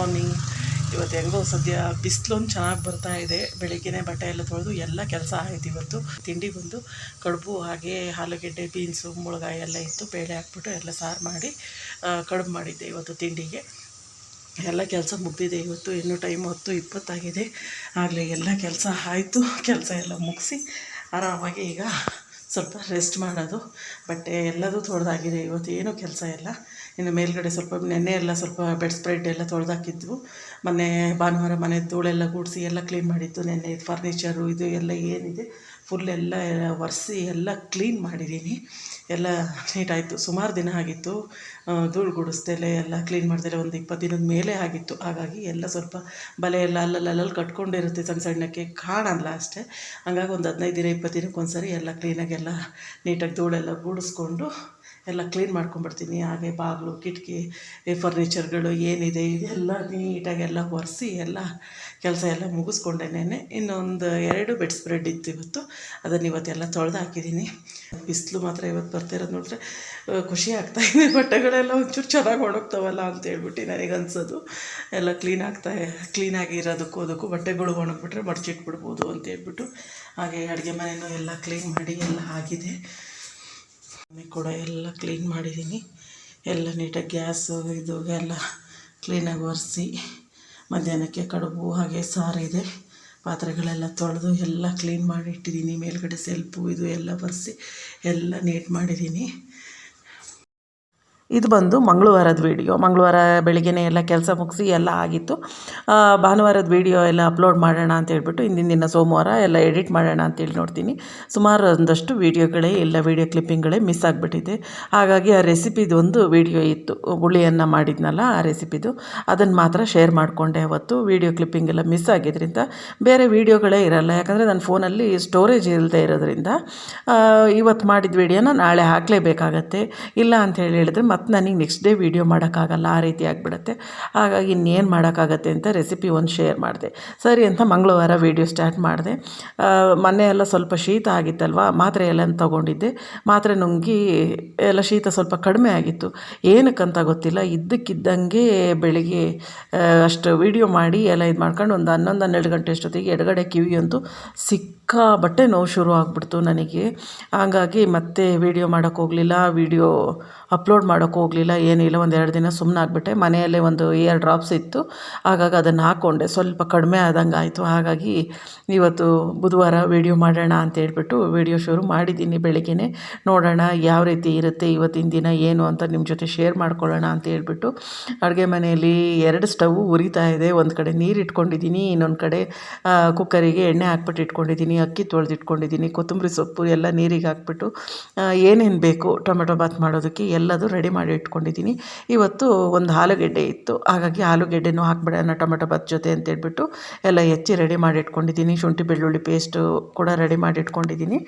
Morning ಇವತ್ತು ಹೆಂಗೋ ಸದ್ಯ ಬಿಸಿಲೊಂದು ಚೆನ್ನಾಗಿ ಬರ್ತಾ ಇದೆ. ಬೆಳಿಗ್ಗೆನೇ ಬಟ್ಟೆ ಎಲ್ಲ ತೊಳೆದು ಎಲ್ಲ ಕೆಲಸ ಆಯ್ತು ಇವತ್ತು. ತಿಂಡಿ ಬಂದು ಕಡುಬು, ಹಾಗೆ ಆಲೂಗೆಡ್ಡೆ, ಬೀನ್ಸು, ಮುಳಗಾಯಿ ಎಲ್ಲ ಇತ್ತು. ಬೇಳೆ ಹಾಕ್ಬಿಟ್ಟು ಎಲ್ಲ ಸಾರು ಮಾಡಿ ಕಡುಬು ಮಾಡಿದ್ದೆ ಇವತ್ತು ತಿಂಡಿಗೆ. ಎಲ್ಲ ಕೆಲಸ ಮುಗ್ದಿದೆ ಇವತ್ತು. ಇನ್ನೂ ಟೈಮ್ ಹತ್ತು ಇಪ್ಪತ್ತಾಗಿದೆ. ಆಗಲೇ ಎಲ್ಲ ಕೆಲಸ ಆಯಿತು. ಕೆಲಸ ಎಲ್ಲ ಮುಗಿಸಿ ಆರಾಮಾಗಿ ಈಗ ಸ್ವಲ್ಪ ರೆಸ್ಟ್ ಮಾಡೋದು. ಬಟ್ಟೆ ಎಲ್ಲದೂ ತೊಳೆದಾಗಿದೆ. ಇವತ್ತು ಏನೂ ಕೆಲಸ ಇಲ್ಲ. ಇನ್ನು ಮೇಲ್ಗಡೆ ಸ್ವಲ್ಪ ನೆನ್ನೆ ಎಲ್ಲ ಸ್ವಲ್ಪ ಬೆಡ್ ಸ್ಪ್ರೆಡ್ ಎಲ್ಲ ತೊಳೆದಾಕಿದ್ವು. ಮೊನ್ನೆ ಭಾನುವಾರ ಮನೆ ಧೂಳೆಲ್ಲ ಗುಡಿಸಿ ಎಲ್ಲ ಕ್ಲೀನ್ ಮಾಡಿತ್ತು ನೆನ್ನೆ ಫರ್ನಿಚರು ಇದು ಎಲ್ಲ ಏನಿದೆ ಫುಲ್ ಎಲ್ಲ ಒರೆಸಿ ಎಲ್ಲ ಕ್ಲೀನ್ ಮಾಡಿದ್ದೀನಿ. ಎಲ್ಲ ನೀಟಾಯಿತು ಸುಮಾರು ದಿನ ಆಗಿತ್ತು. ಧೂಳು ಗುಡಿಸ್ದೆಲೆ ಎಲ್ಲ ಕ್ಲೀನ್ ಮಾಡ್ದೆಲೆ ಒಂದು ಇಪ್ಪತ್ತು ದಿನದ ಮೇಲೆ ಆಗಿತ್ತು. ಹಾಗಾಗಿ ಎಲ್ಲ ಸ್ವಲ್ಪ ಬಲೆ ಎಲ್ಲ ಅಲ್ಲಲ್ಲಿ ಅಲ್ಲಲ್ಲಿ ಕಟ್ಕೊಂಡಿರುತ್ತೆ ಸಣ್ಣ ಸಣ್ಣಕ್ಕೆ. ಕಾಣಲ್ಲ ಅಷ್ಟೇ. ಹಂಗಾಗಿ ಒಂದು ಹದಿನೈದು ದಿನ ಇಪ್ಪತ್ತು ದಿನಕ್ಕೆ ಒಂದ್ಸರಿ ಎಲ್ಲ ಕ್ಲೀನಾಗಿ ಎಲ್ಲ ನೀಟಾಗಿ ಧೂಳೆಲ್ಲ ಗೂಡಿಸ್ಕೊಂಡು ಎಲ್ಲ ಕ್ಲೀನ್ ಮಾಡ್ಕೊಂಡ್ಬಿಡ್ತೀನಿ. ಹಾಗೆ ಬಾಗಿಲು, ಕಿಟಕಿ ಫರ್ನಿಚರ್ಗಳು ಏನಿದೆ, ಇದೆಲ್ಲ ನೀಟಾಗಿ ಎಲ್ಲ ಒರೆಸಿ ಎಲ್ಲ ಕೆಲಸ ಎಲ್ಲ ಮುಗಿಸ್ಕೊಂಡೆ ನೆನ್ನೆ. ಇನ್ನೊಂದು ಎರಡು ಬೆಡ್ ಸ್ಪ್ರೆಡ್ ಇತ್ತು ಇವತ್ತು. ಅದನ್ನು ಇವತ್ತೆಲ್ಲ ತೊಳೆದು ಹಾಕಿದ್ದೀನಿ ಬಿಸಿಲು ಮಾತ್ರ ಇವತ್ತು ಬರ್ತಿರೋದು ನೋಡಿದ್ರೆ ಖುಷಿ ಆಗ್ತಾ ಇದೆ. ಬಟ್ಟೆಗಳೆಲ್ಲ ಒಂಚೂರು ಚೆನ್ನಾಗಿ ಒಣಗ್ತಾವಲ್ಲ ಅಂತ ಹೇಳ್ಬಿಟ್ಟು ನನಗೆ ಅನ್ಸೋದು ಎಲ್ಲ ಕ್ಲೀನ್ ಆಗ್ತಾ ಕ್ಲೀನಾಗಿ ಇರೋದಕ್ಕೂ ಅದಕ್ಕೂ ಬಟ್ಟೆಗಳು ಒಣಗಿಬಿಟ್ರೆ ಮಡಚಿಟ್ಬಿಡ್ಬೋದು ಅಂತ ಹೇಳ್ಬಿಟ್ಟು, ಹಾಗೆ ಅಡುಗೆ ಮನೆಯೂ ಎಲ್ಲ ಕ್ಲೀನ್ ಮಾಡಿ ಎಲ್ಲ ಆಗಿದೆ. ಕೂಡ ಎಲ್ಲ ಕ್ಲೀನ್ ಮಾಡಿದ್ದೀನಿ ಎಲ್ಲ ನೀಟಾಗಿ ಗ್ಯಾಸು ಇದು ಎಲ್ಲ ಕ್ಲೀನಾಗಿ ಒರೆಸಿ, ಮಧ್ಯಾಹ್ನಕ್ಕೆ ಕಡುಬು ಹಾಗೆ ಸಾರಿದೆ ಪಾತ್ರೆಗಳೆಲ್ಲ ತೊಳೆದು ಎಲ್ಲ ಕ್ಲೀನ್ ಮಾಡಿ ಇಟ್ಟಿದ್ದೀನಿ ಮೇಲುಗಡೆ ಸೆಲ್ಪು ಇದು ಎಲ್ಲ ಬರೆಸಿ ಎಲ್ಲ ನೀಟ್ ಮಾಡಿದ್ದೀನಿ ಇದು ಬಂದು ಮಂಗಳವಾರದ ವೀಡಿಯೋ. ಮಂಗಳವಾರ ಬೆಳಗ್ಗೆನೇ ಎಲ್ಲ ಕೆಲಸ ಮುಗಿಸಿ ಎಲ್ಲ ಆಗಿತ್ತು. ಭಾನುವಾರದ ವೀಡಿಯೋ ಎಲ್ಲ ಅಪ್ಲೋಡ್ ಮಾಡೋಣ ಅಂತ ಹೇಳ್ಬಿಟ್ಟು ಇಂದಿನ ದಿನ ಸೋಮವಾರ ಎಲ್ಲ ಎಡಿಟ್ ಮಾಡೋಣ ಅಂತೇಳಿ ನೋಡ್ತೀನಿ. ಸುಮಾರು ಒಂದಷ್ಟು ವೀಡಿಯೋಗಳೇ, ಎಲ್ಲ ವೀಡಿಯೋ ಕ್ಲಿಪ್ಪಿಂಗ್ಗಳೇ ಮಿಸ್ ಆಗಿಬಿಟ್ಟಿದೆ. ಹಾಗಾಗಿ ಆ ರೆಸಿಪಿದು ಒಂದು ವೀಡಿಯೋ ಇತ್ತು. ಹುಳಿಯನ್ನು ಮಾಡಿದ್ನಲ್ಲ ಆ ರೆಸಿಪಿದು. ಅದನ್ನು ಮಾತ್ರ ಶೇರ್ ಮಾಡಿಕೊಂಡೆ ಅವತ್ತು. ವೀಡಿಯೋ ಕ್ಲಿಪ್ಪಿಂಗ್ ಎಲ್ಲ ಮಿಸ್ ಆಗಿದ್ದರಿಂದ ಬೇರೆ ವೀಡಿಯೋಗಳೇ ಇರಲ್ಲ. ಯಾಕಂದರೆ ನನ್ನ ಫೋನಲ್ಲಿ ಸ್ಟೋರೇಜ್ ಇಲ್ಲದೆ ಇರೋದ್ರಿಂದ ಇವತ್ತು ಮಾಡಿದ ವೀಡಿಯೋನ ನಾಳೆ ಹಾಕಲೇಬೇಕಾಗತ್ತೆ. ಇಲ್ಲ ಅಂತ ಹೇಳಿ ಹೇಳಿದ್ರೆ ಮತ್ತೆ ನನಗೆ ನೆಕ್ಸ್ಟ್ ಡೇ ವೀಡಿಯೋ ಮಾಡೋಕ್ಕಾಗಲ್ಲ, ಆ ರೀತಿ ಆಗಿಬಿಡುತ್ತೆ. ಹಾಗಾಗಿ ಇನ್ನೇನು ಮಾಡೋಕ್ಕಾಗತ್ತೆ ಅಂತ ರೆಸಿಪಿ ಒಂದು ಶೇರ್ ಮಾಡಿದೆ. ಸರಿ ಅಂತ ಮಂಗಳವಾರ ವೀಡಿಯೋ ಸ್ಟಾರ್ಟ್ ಮಾಡಿದೆ. ಮೊನ್ನೆ ಎಲ್ಲ ಸ್ವಲ್ಪ ಶೀತ ಆಗಿತ್ತಲ್ವ, ಮಾತ್ರೆ ಎಲ್ಲ ತಗೊಂಡಿದ್ದೆ. ಮಾತ್ರೆ ನುಂಗಿ ಎಲ್ಲ ಶೀತ ಸ್ವಲ್ಪ ಕಡಿಮೆ ಆಗಿತ್ತು. ಏನಕ್ಕಂತ ಗೊತ್ತಿಲ್ಲ, ಇದ್ದಕ್ಕಿದ್ದಂಗೆ ಬೆಳಿಗ್ಗೆ ಅಷ್ಟು ವೀಡಿಯೋ ಮಾಡಿ ಎಲ್ಲ ಇದು ಮಾಡ್ಕೊಂಡು ಒಂದು ಹನ್ನೊಂದು, ಹನ್ನೆರಡು ಗಂಟೆ ಅಷ್ಟೊತ್ತಿಗೆ ಎಡಗಡೆ ಕಿವಿಯಂತೂ ಸಿಕ್ಕಾಬಟ್ಟೆ ನೋವು ಶುರು ಆಗಿಬಿಡ್ತು ನನಗೆ. ಹಾಗಾಗಿ ಮತ್ತೆ ವೀಡಿಯೋ ಮಾಡೋಕ್ಕೋಗಲಿಲ್ಲ ವೀಡಿಯೋ ಅಪ್ಲೋಡ್ ಮಾಡೋಕ್ಕೆ ಹೋಗಲಿಲ್ಲ, ಏನಿಲ್ಲ, ಒಂದು ಎರಡು ದಿನ ಸುಮ್ಮನೆ ಆಗಿಬಿಟ್ಟೆ. ಮನೆಯಲ್ಲೇ ಒಂದು ಇಯರ್ ಡ್ರಾಪ್ಸ್ ಇತ್ತು. ಹಾಗಾಗಿ ಅದನ್ನು ಹಾಕ್ಕೊಂಡೆ ಸ್ವಲ್ಪ ಕಡಿಮೆ ಆದಂಗೆ ಆಯಿತು. ಹಾಗಾಗಿ ಇವತ್ತು ಬುಧವಾರ ವೀಡಿಯೋ ಮಾಡೋಣ ಅಂತ ಹೇಳ್ಬಿಟ್ಟು ವೀಡಿಯೋ ಶುರು ಮಾಡಿದ್ದೀನಿ ಬೆಳಿಗ್ಗೆ ನೋಡೋಣ ಯಾವ ರೀತಿ ಇರುತ್ತೆ ಇವತ್ತಿನ ದಿನ, ಏನು ಅಂತ ನಿಮ್ಮ ಜೊತೆ ಶೇರ್ ಮಾಡ್ಕೊಳ್ಳೋಣ ಅಂತ ಹೇಳ್ಬಿಟ್ಟು ಅಡುಗೆ ಮನೆಯಲ್ಲಿ ಎರಡು ಸ್ಟವ್ ಉರಿತಾ ಇದೆ. ಒಂದು ಕಡೆ ನೀರು ಇಟ್ಕೊಂಡಿದ್ದೀನಿ, ಇನ್ನೊಂದು ಕಡೆ ಕುಕ್ಕರಿಗೆ ಎಣ್ಣೆ ಹಾಕ್ಬಿಟ್ಟು ಇಟ್ಕೊಂಡಿದ್ದೀನಿ, ಅಕ್ಕಿ ತೊಳೆದಿಟ್ಕೊಂಡಿದ್ದೀನಿ, ಕೊತ್ತಂಬರಿ ಸೊಪ್ಪು ಎಲ್ಲ ನೀರಿಗೆ ಹಾಕ್ಬಿಟ್ಟು ಏನೇನು ಬೇಕು ಟೊಮೆಟೊ ಬಾತ್ ಮಾಡೋದಕ್ಕೆ ಎಲ್ಲದೂ ರೆಡಿ ಮಾಡಿ ಇಟ್ಕೊಂಡಿದ್ದೀನಿ. ಇವತ್ತು ಒಂದು ಆಲೂಗೆಡ್ಡೆ ಇತ್ತು. ಹಾಗಾಗಿ ಆಲೂಗೆಡ್ಡೆನೂ ಹಾಕ್ಬಿಡೋಣ ಟೊಮೆಟೊ ಬಾತ್ ಜೊತೆ ಅಂತೇಳ್ಬಿಟ್ಟು ಎಲ್ಲ ಹೆಚ್ಚಿ ರೆಡಿ ಮಾಡಿ ಇಟ್ಕೊಂಡಿದ್ದೀನಿ. ಶುಂಠಿ ಬೆಳ್ಳುಳ್ಳಿ ಪೇಸ್ಟು ಕೂಡ ರೆಡಿ ಮಾಡಿ ಇಟ್ಕೊಂಡಿದ್ದೀನಿ.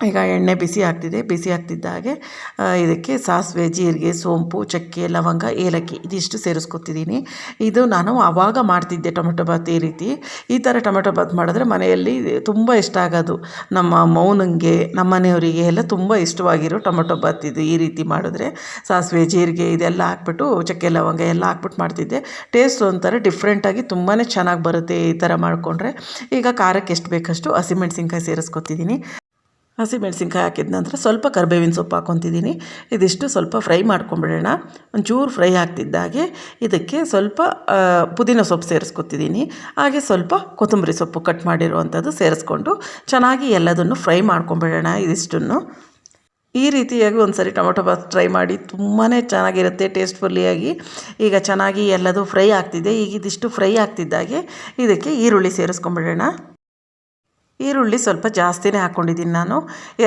ಈಗ ಎಣ್ಣೆ ಬಿಸಿ ಆಗ್ತಿದೆ, ಬಿಸಿ ಆಗ್ತಿದ್ದ ಹಾಗೆ ಇದಕ್ಕೆ ಸಾಸಿವೆ, ಜೀರಿಗೆ, ಸೋಂಪು, ಚಕ್ಕೆ, ಲವಂಗ, ಏಲಕ್ಕಿ ಇದಿಷ್ಟು ಸೇರಿಸ್ಕೊತಿದ್ದೀನಿ. ಇದು ನಾನು ಆವಾಗ ಮಾಡ್ತಿದ್ದೆ ಟೊಮೆಟೊ ಬಾತ್ ಈ ರೀತಿ. ಈ ಥರ ಟೊಮೆಟೊ ಬಾತ್ ಮಾಡಿದ್ರೆ ಮನೆಯಲ್ಲಿ ತುಂಬ ಇಷ್ಟ ಆಗೋದು. ನಮ್ಮ ಮೌನಂಗೆ, ನಮ್ಮ ಮನೆಯವರಿಗೆ ಎಲ್ಲ ತುಂಬ ಇಷ್ಟವಾಗಿರೋ ಟೊಮೆಟೊ ಬಾತ್ ಇದು ಈ ರೀತಿ ಮಾಡಿದ್ರೆ. ಸಾಸಿವೆ, ಜೀರಿಗೆ ಇದೆಲ್ಲ ಹಾಕ್ಬಿಟ್ಟು, ಚಕ್ಕೆ, ಲವಂಗ ಎಲ್ಲ ಹಾಕ್ಬಿಟ್ಟು ಮಾಡ್ತಿದ್ದೆ. ಟೇಸ್ಟ್ ಒಂಥರ ಡಿಫ್ರೆಂಟಾಗಿ ತುಂಬಾ ಚೆನ್ನಾಗಿ ಬರುತ್ತೆ ಈ ಥರ ಮಾಡಿಕೊಂಡ್ರೆ. ಈಗ ಖಾರಕ್ಕೆ ಎಷ್ಟು ಬೇಕಷ್ಟು ಹಸಿಮೆಣ್ಸಿನ್ಕಾಯಿ ಸೇರಿಸ್ಕೊತಿದ್ದೀನಿ. ಹಸಿಮೆಣ್ಸಿನ್ಕಾಯಿ ಹಾಕಿದ ನಂತರ ಸ್ವಲ್ಪ ಕರ್ಬೇವಿನ ಸೊಪ್ಪು ಹಾಕ್ಕೊತಿದ್ದೀನಿ. ಇದಿಷ್ಟು ಸ್ವಲ್ಪ ಫ್ರೈ ಮಾಡ್ಕೊಂಬಿಡೋಣ. ಒಂಚೂರು ಫ್ರೈ ಆಗ್ತಿದ್ದಾಗೆ ಇದಕ್ಕೆ ಸ್ವಲ್ಪ ಪುದೀನ ಸೊಪ್ಪು ಸೇರಿಸ್ಕೊತಿದ್ದೀನಿ. ಹಾಗೆ ಸ್ವಲ್ಪ ಕೊತ್ತಂಬರಿ ಸೊಪ್ಪು ಕಟ್ ಮಾಡಿರುವಂಥದ್ದು ಸೇರಿಸ್ಕೊಂಡು ಚೆನ್ನಾಗಿ ಎಲ್ಲದನ್ನು ಫ್ರೈ ಮಾಡ್ಕೊಂಬಿಡೋಣ ಇದಿಷ್ಟನ್ನು. ಈ ರೀತಿಯಾಗಿ ಒಂದು ಸರಿ ಟೊಮೊಟೊ ಬಾತ್ ಟ್ರೈ ಮಾಡಿ ತುಂಬಾ ಚೆನ್ನಾಗಿರುತ್ತೆ, ಟೇಸ್ಟ್ಫುಲ್ಲಿಯಾಗಿ. ಈಗ ಚೆನ್ನಾಗಿ ಎಲ್ಲದು ಫ್ರೈ ಆಗ್ತಿದೆ. ಈಗ ಇದಿಷ್ಟು ಫ್ರೈ ಆಗ್ತಿದ್ದಾಗೆ ಇದಕ್ಕೆ ಈರುಳ್ಳಿ ಸೇರಿಸ್ಕೊಂಬಿಡೋಣ. ಈರುಳ್ಳಿ ಸ್ವಲ್ಪ ಜಾಸ್ತಿನೇ ಹಾಕ್ಕೊಂಡಿದ್ದೀನಿ ನಾನು.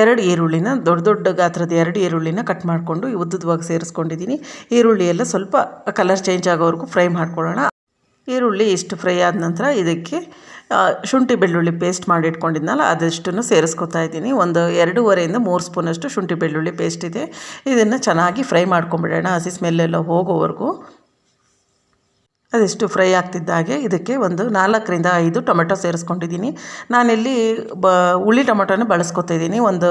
ಎರಡು ಈರುಳ್ಳಿನ, ದೊಡ್ಡ ದೊಡ್ಡ ಗಾತ್ರದ ಎರಡು ಈರುಳ್ಳಿನ ಕಟ್ ಮಾಡಿಕೊಂಡು ಉದ್ದದ್ವಾಗಿ ಸೇರಿಸ್ಕೊಂಡಿದ್ದೀನಿ. ಈರುಳ್ಳಿ ಎಲ್ಲ ಸ್ವಲ್ಪ ಕಲರ್ ಚೇಂಜ್ ಆಗೋವರೆಗೂ ಫ್ರೈ ಮಾಡ್ಕೊಳ್ಳೋಣ. ಈರುಳ್ಳಿ ಇಷ್ಟು ಫ್ರೈ ಆದ ನಂತರ ಇದಕ್ಕೆ ಶುಂಠಿ ಬೆಳ್ಳುಳ್ಳಿ ಪೇಸ್ಟ್ ಮಾಡಿ ಇಟ್ಕೊಂಡಿದ್ನಲ್ಲ, ಅದಷ್ಟನ್ನು ಸೇರಿಸ್ಕೊತಾ ಇದ್ದೀನಿ. ಒಂದು ಎರಡೂವರೆಯಿಂದ ಮೂರು ಸ್ಪೂನಷ್ಟು ಶುಂಠಿ ಬೆಳ್ಳುಳ್ಳಿ ಪೇಸ್ಟ್ ಇದೆ. ಇದನ್ನು ಚೆನ್ನಾಗಿ ಫ್ರೈ ಮಾಡ್ಕೊಂಬಿಡೋಣ. ಹಸಿ ಸ್ಮೆಲ್ಲೆಲ್ಲ ಹೋಗೋವರೆಗೂ. ಅದಿಷ್ಟು ಫ್ರೈ ಆಗ್ತಿದ್ದ ಹಾಗೆ ಇದಕ್ಕೆ ಒಂದು ನಾಲ್ಕರಿಂದ ಐದು ಟೊಮೆಟೊ ಸೇರಿಸ್ಕೊಂಡಿದ್ದೀನಿ. ನಾನಿಲ್ಲಿ ಬ, ಹುಳಿ ಟೊಮೆಟೊನ ಬಳಸ್ಕೊತಾ ಇದ್ದೀನಿ. ಒಂದು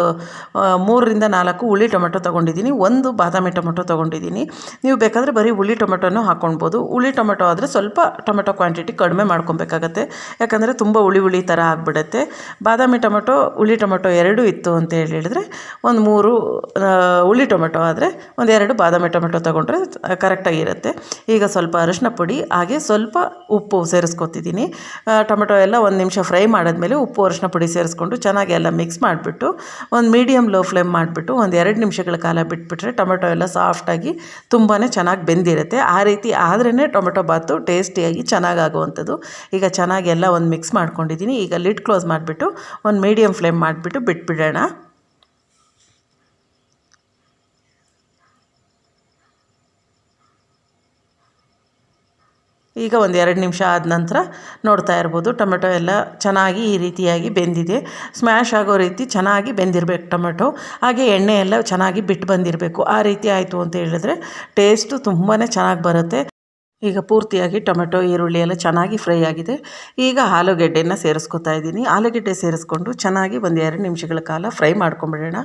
ಮೂರರಿಂದ ನಾಲ್ಕು ಹುಳಿ ಟೊಮೆಟೊ ತೊಗೊಂಡಿದ್ದೀನಿ. ಒಂದು ಬಾದಾಮಿ ಟೊಮೆಟೊ ತೊಗೊಂಡಿದ್ದೀನಿ. ನೀವು ಬೇಕಾದರೆ ಬರೀ ಹುಳಿ ಟೊಮೆಟೊನೂ ಹಾಕ್ಕೊಳ್ಬೋದು ಹುಳಿ ಟೊಮೆಟೊ ಆದರೆ ಸ್ವಲ್ಪ ಟೊಮೆಟೊ ಕ್ವಾಂಟಿಟಿ ಕಡಿಮೆ ಮಾಡ್ಕೊಬೇಕಾಗತ್ತೆ. ಯಾಕಂದರೆ ತುಂಬ ಹುಳಿ ಹುಳಿ ಥರ ಆಗಿಬಿಡುತ್ತೆ. ಬಾದಾಮಿ ಟೊಮೆಟೊ, ಹುಳಿ ಟೊಮೆಟೊ ಎರಡೂ ಇತ್ತು ಅಂತ ಹೇಳಿ ಹೇಳಿದ್ರೆ ಒಂದು ಮೂರು ಹುಳಿ ಟೊಮೆಟೊ ಆದರೆ ಒಂದೆರಡು ಬಾದಾಮಿ ಟೊಮೆಟೊ ತೊಗೊಂಡ್ರೆ ಕರೆಕ್ಟಾಗಿರುತ್ತೆ ಈಗ ಸ್ವಲ್ಪ ಅರಿಶಿನ ಪುಡಿ ಹಾಗೆ ಸ್ವಲ್ಪ ಉಪ್ಪು ಸೇರಿಸ್ಕೊತಿದ್ದೀನಿ. ಟೊಮೆಟೊ ಎಲ್ಲ ಒಂದು ನಿಮಿಷ ಫ್ರೈ ಮಾಡಿದ್ಮೇಲೆ ಉಪ್ಪು ಅರಿಶಿನ ಪುಡಿ ಸೇರಿಸ್ಕೊಂಡು ಚೆನ್ನಾಗಿ ಎಲ್ಲ ಮಿಕ್ಸ್ ಮಾಡಿಬಿಟ್ಟು ಒಂದು ಮೀಡಿಯಮ್ ಲೋ ಫ್ಲೇಮ್ ಮಾಡಿಬಿಟ್ಟು ಒಂದು ಎರಡು ನಿಮಿಷಗಳ ಕಾಲ ಬಿಟ್ಬಿಟ್ರೆ ಟೊಮೆಟೊ ಎಲ್ಲ ಸಾಫ್ಟಾಗಿ ತುಂಬಾ ಚೆನ್ನಾಗಿ ಬೆಂದಿರುತ್ತೆ. ಆ ರೀತಿ ಆದ್ರೇ ಟೊಮೆಟೊ ಬಾತು ಟೇಸ್ಟಿಯಾಗಿ ಚೆನ್ನಾಗಾಗುವಂಥದ್ದು. ಈಗ ಚೆನ್ನಾಗಿ ಎಲ್ಲ ಒಂದು ಮಿಕ್ಸ್ ಮಾಡ್ಕೊಂಡಿದ್ದೀನಿ. ಈಗ ಲಿಡ್ ಕ್ಲೋಸ್ ಮಾಡಿಬಿಟ್ಟು ಒಂದು ಮೀಡಿಯಮ್ ಫ್ಲೇಮ್ ಮಾಡಿಬಿಟ್ಟು ಬಿಟ್ಬಿಡೋಣ. ಈಗ ಒಂದು ಎರಡು ನಿಮಿಷ ಆದ ನಂತರ ನೋಡ್ತಾ ಇರ್ಬೋದು. ಟೊಮೆಟೊ ಎಲ್ಲ ಚೆನ್ನಾಗಿ ಈ ರೀತಿಯಾಗಿ ಬೆಂದಿದೆ. ಸ್ಮ್ಯಾಶ್ ಆಗೋ ರೀತಿ ಚೆನ್ನಾಗಿ ಬೆಂದಿರಬೇಕು ಟೊಮೆಟೊ. ಹಾಗೆ ಎಣ್ಣೆ ಎಲ್ಲ ಚೆನ್ನಾಗಿ ಬಿಟ್ಟು ಬಂದಿರಬೇಕು. ಆ ರೀತಿ ಆಯಿತು ಅಂತ ಹೇಳಿದ್ರೆ ಟೇಸ್ಟು ತುಂಬಾ ಚೆನ್ನಾಗಿ ಬರುತ್ತೆ. ಈಗ ಪೂರ್ತಿಯಾಗಿ ಟೊಮೆಟೊ, ಈರುಳ್ಳಿ ಎಲ್ಲ ಚೆನ್ನಾಗಿ ಫ್ರೈ ಆಗಿದೆ. ಈಗ ಆಲೂಗೆಡ್ಡೆನ ಸೇರಿಸ್ಕೊತಾ ಇದ್ದೀನಿ. ಆಲೂಗೆಡ್ಡೆ ಸೇರಿಸ್ಕೊಂಡು ಚೆನ್ನಾಗಿ ಒಂದು ಎರಡು ನಿಮಿಷಗಳ ಕಾಲ ಫ್ರೈ ಮಾಡ್ಕೊಂಬಿಡೋಣ.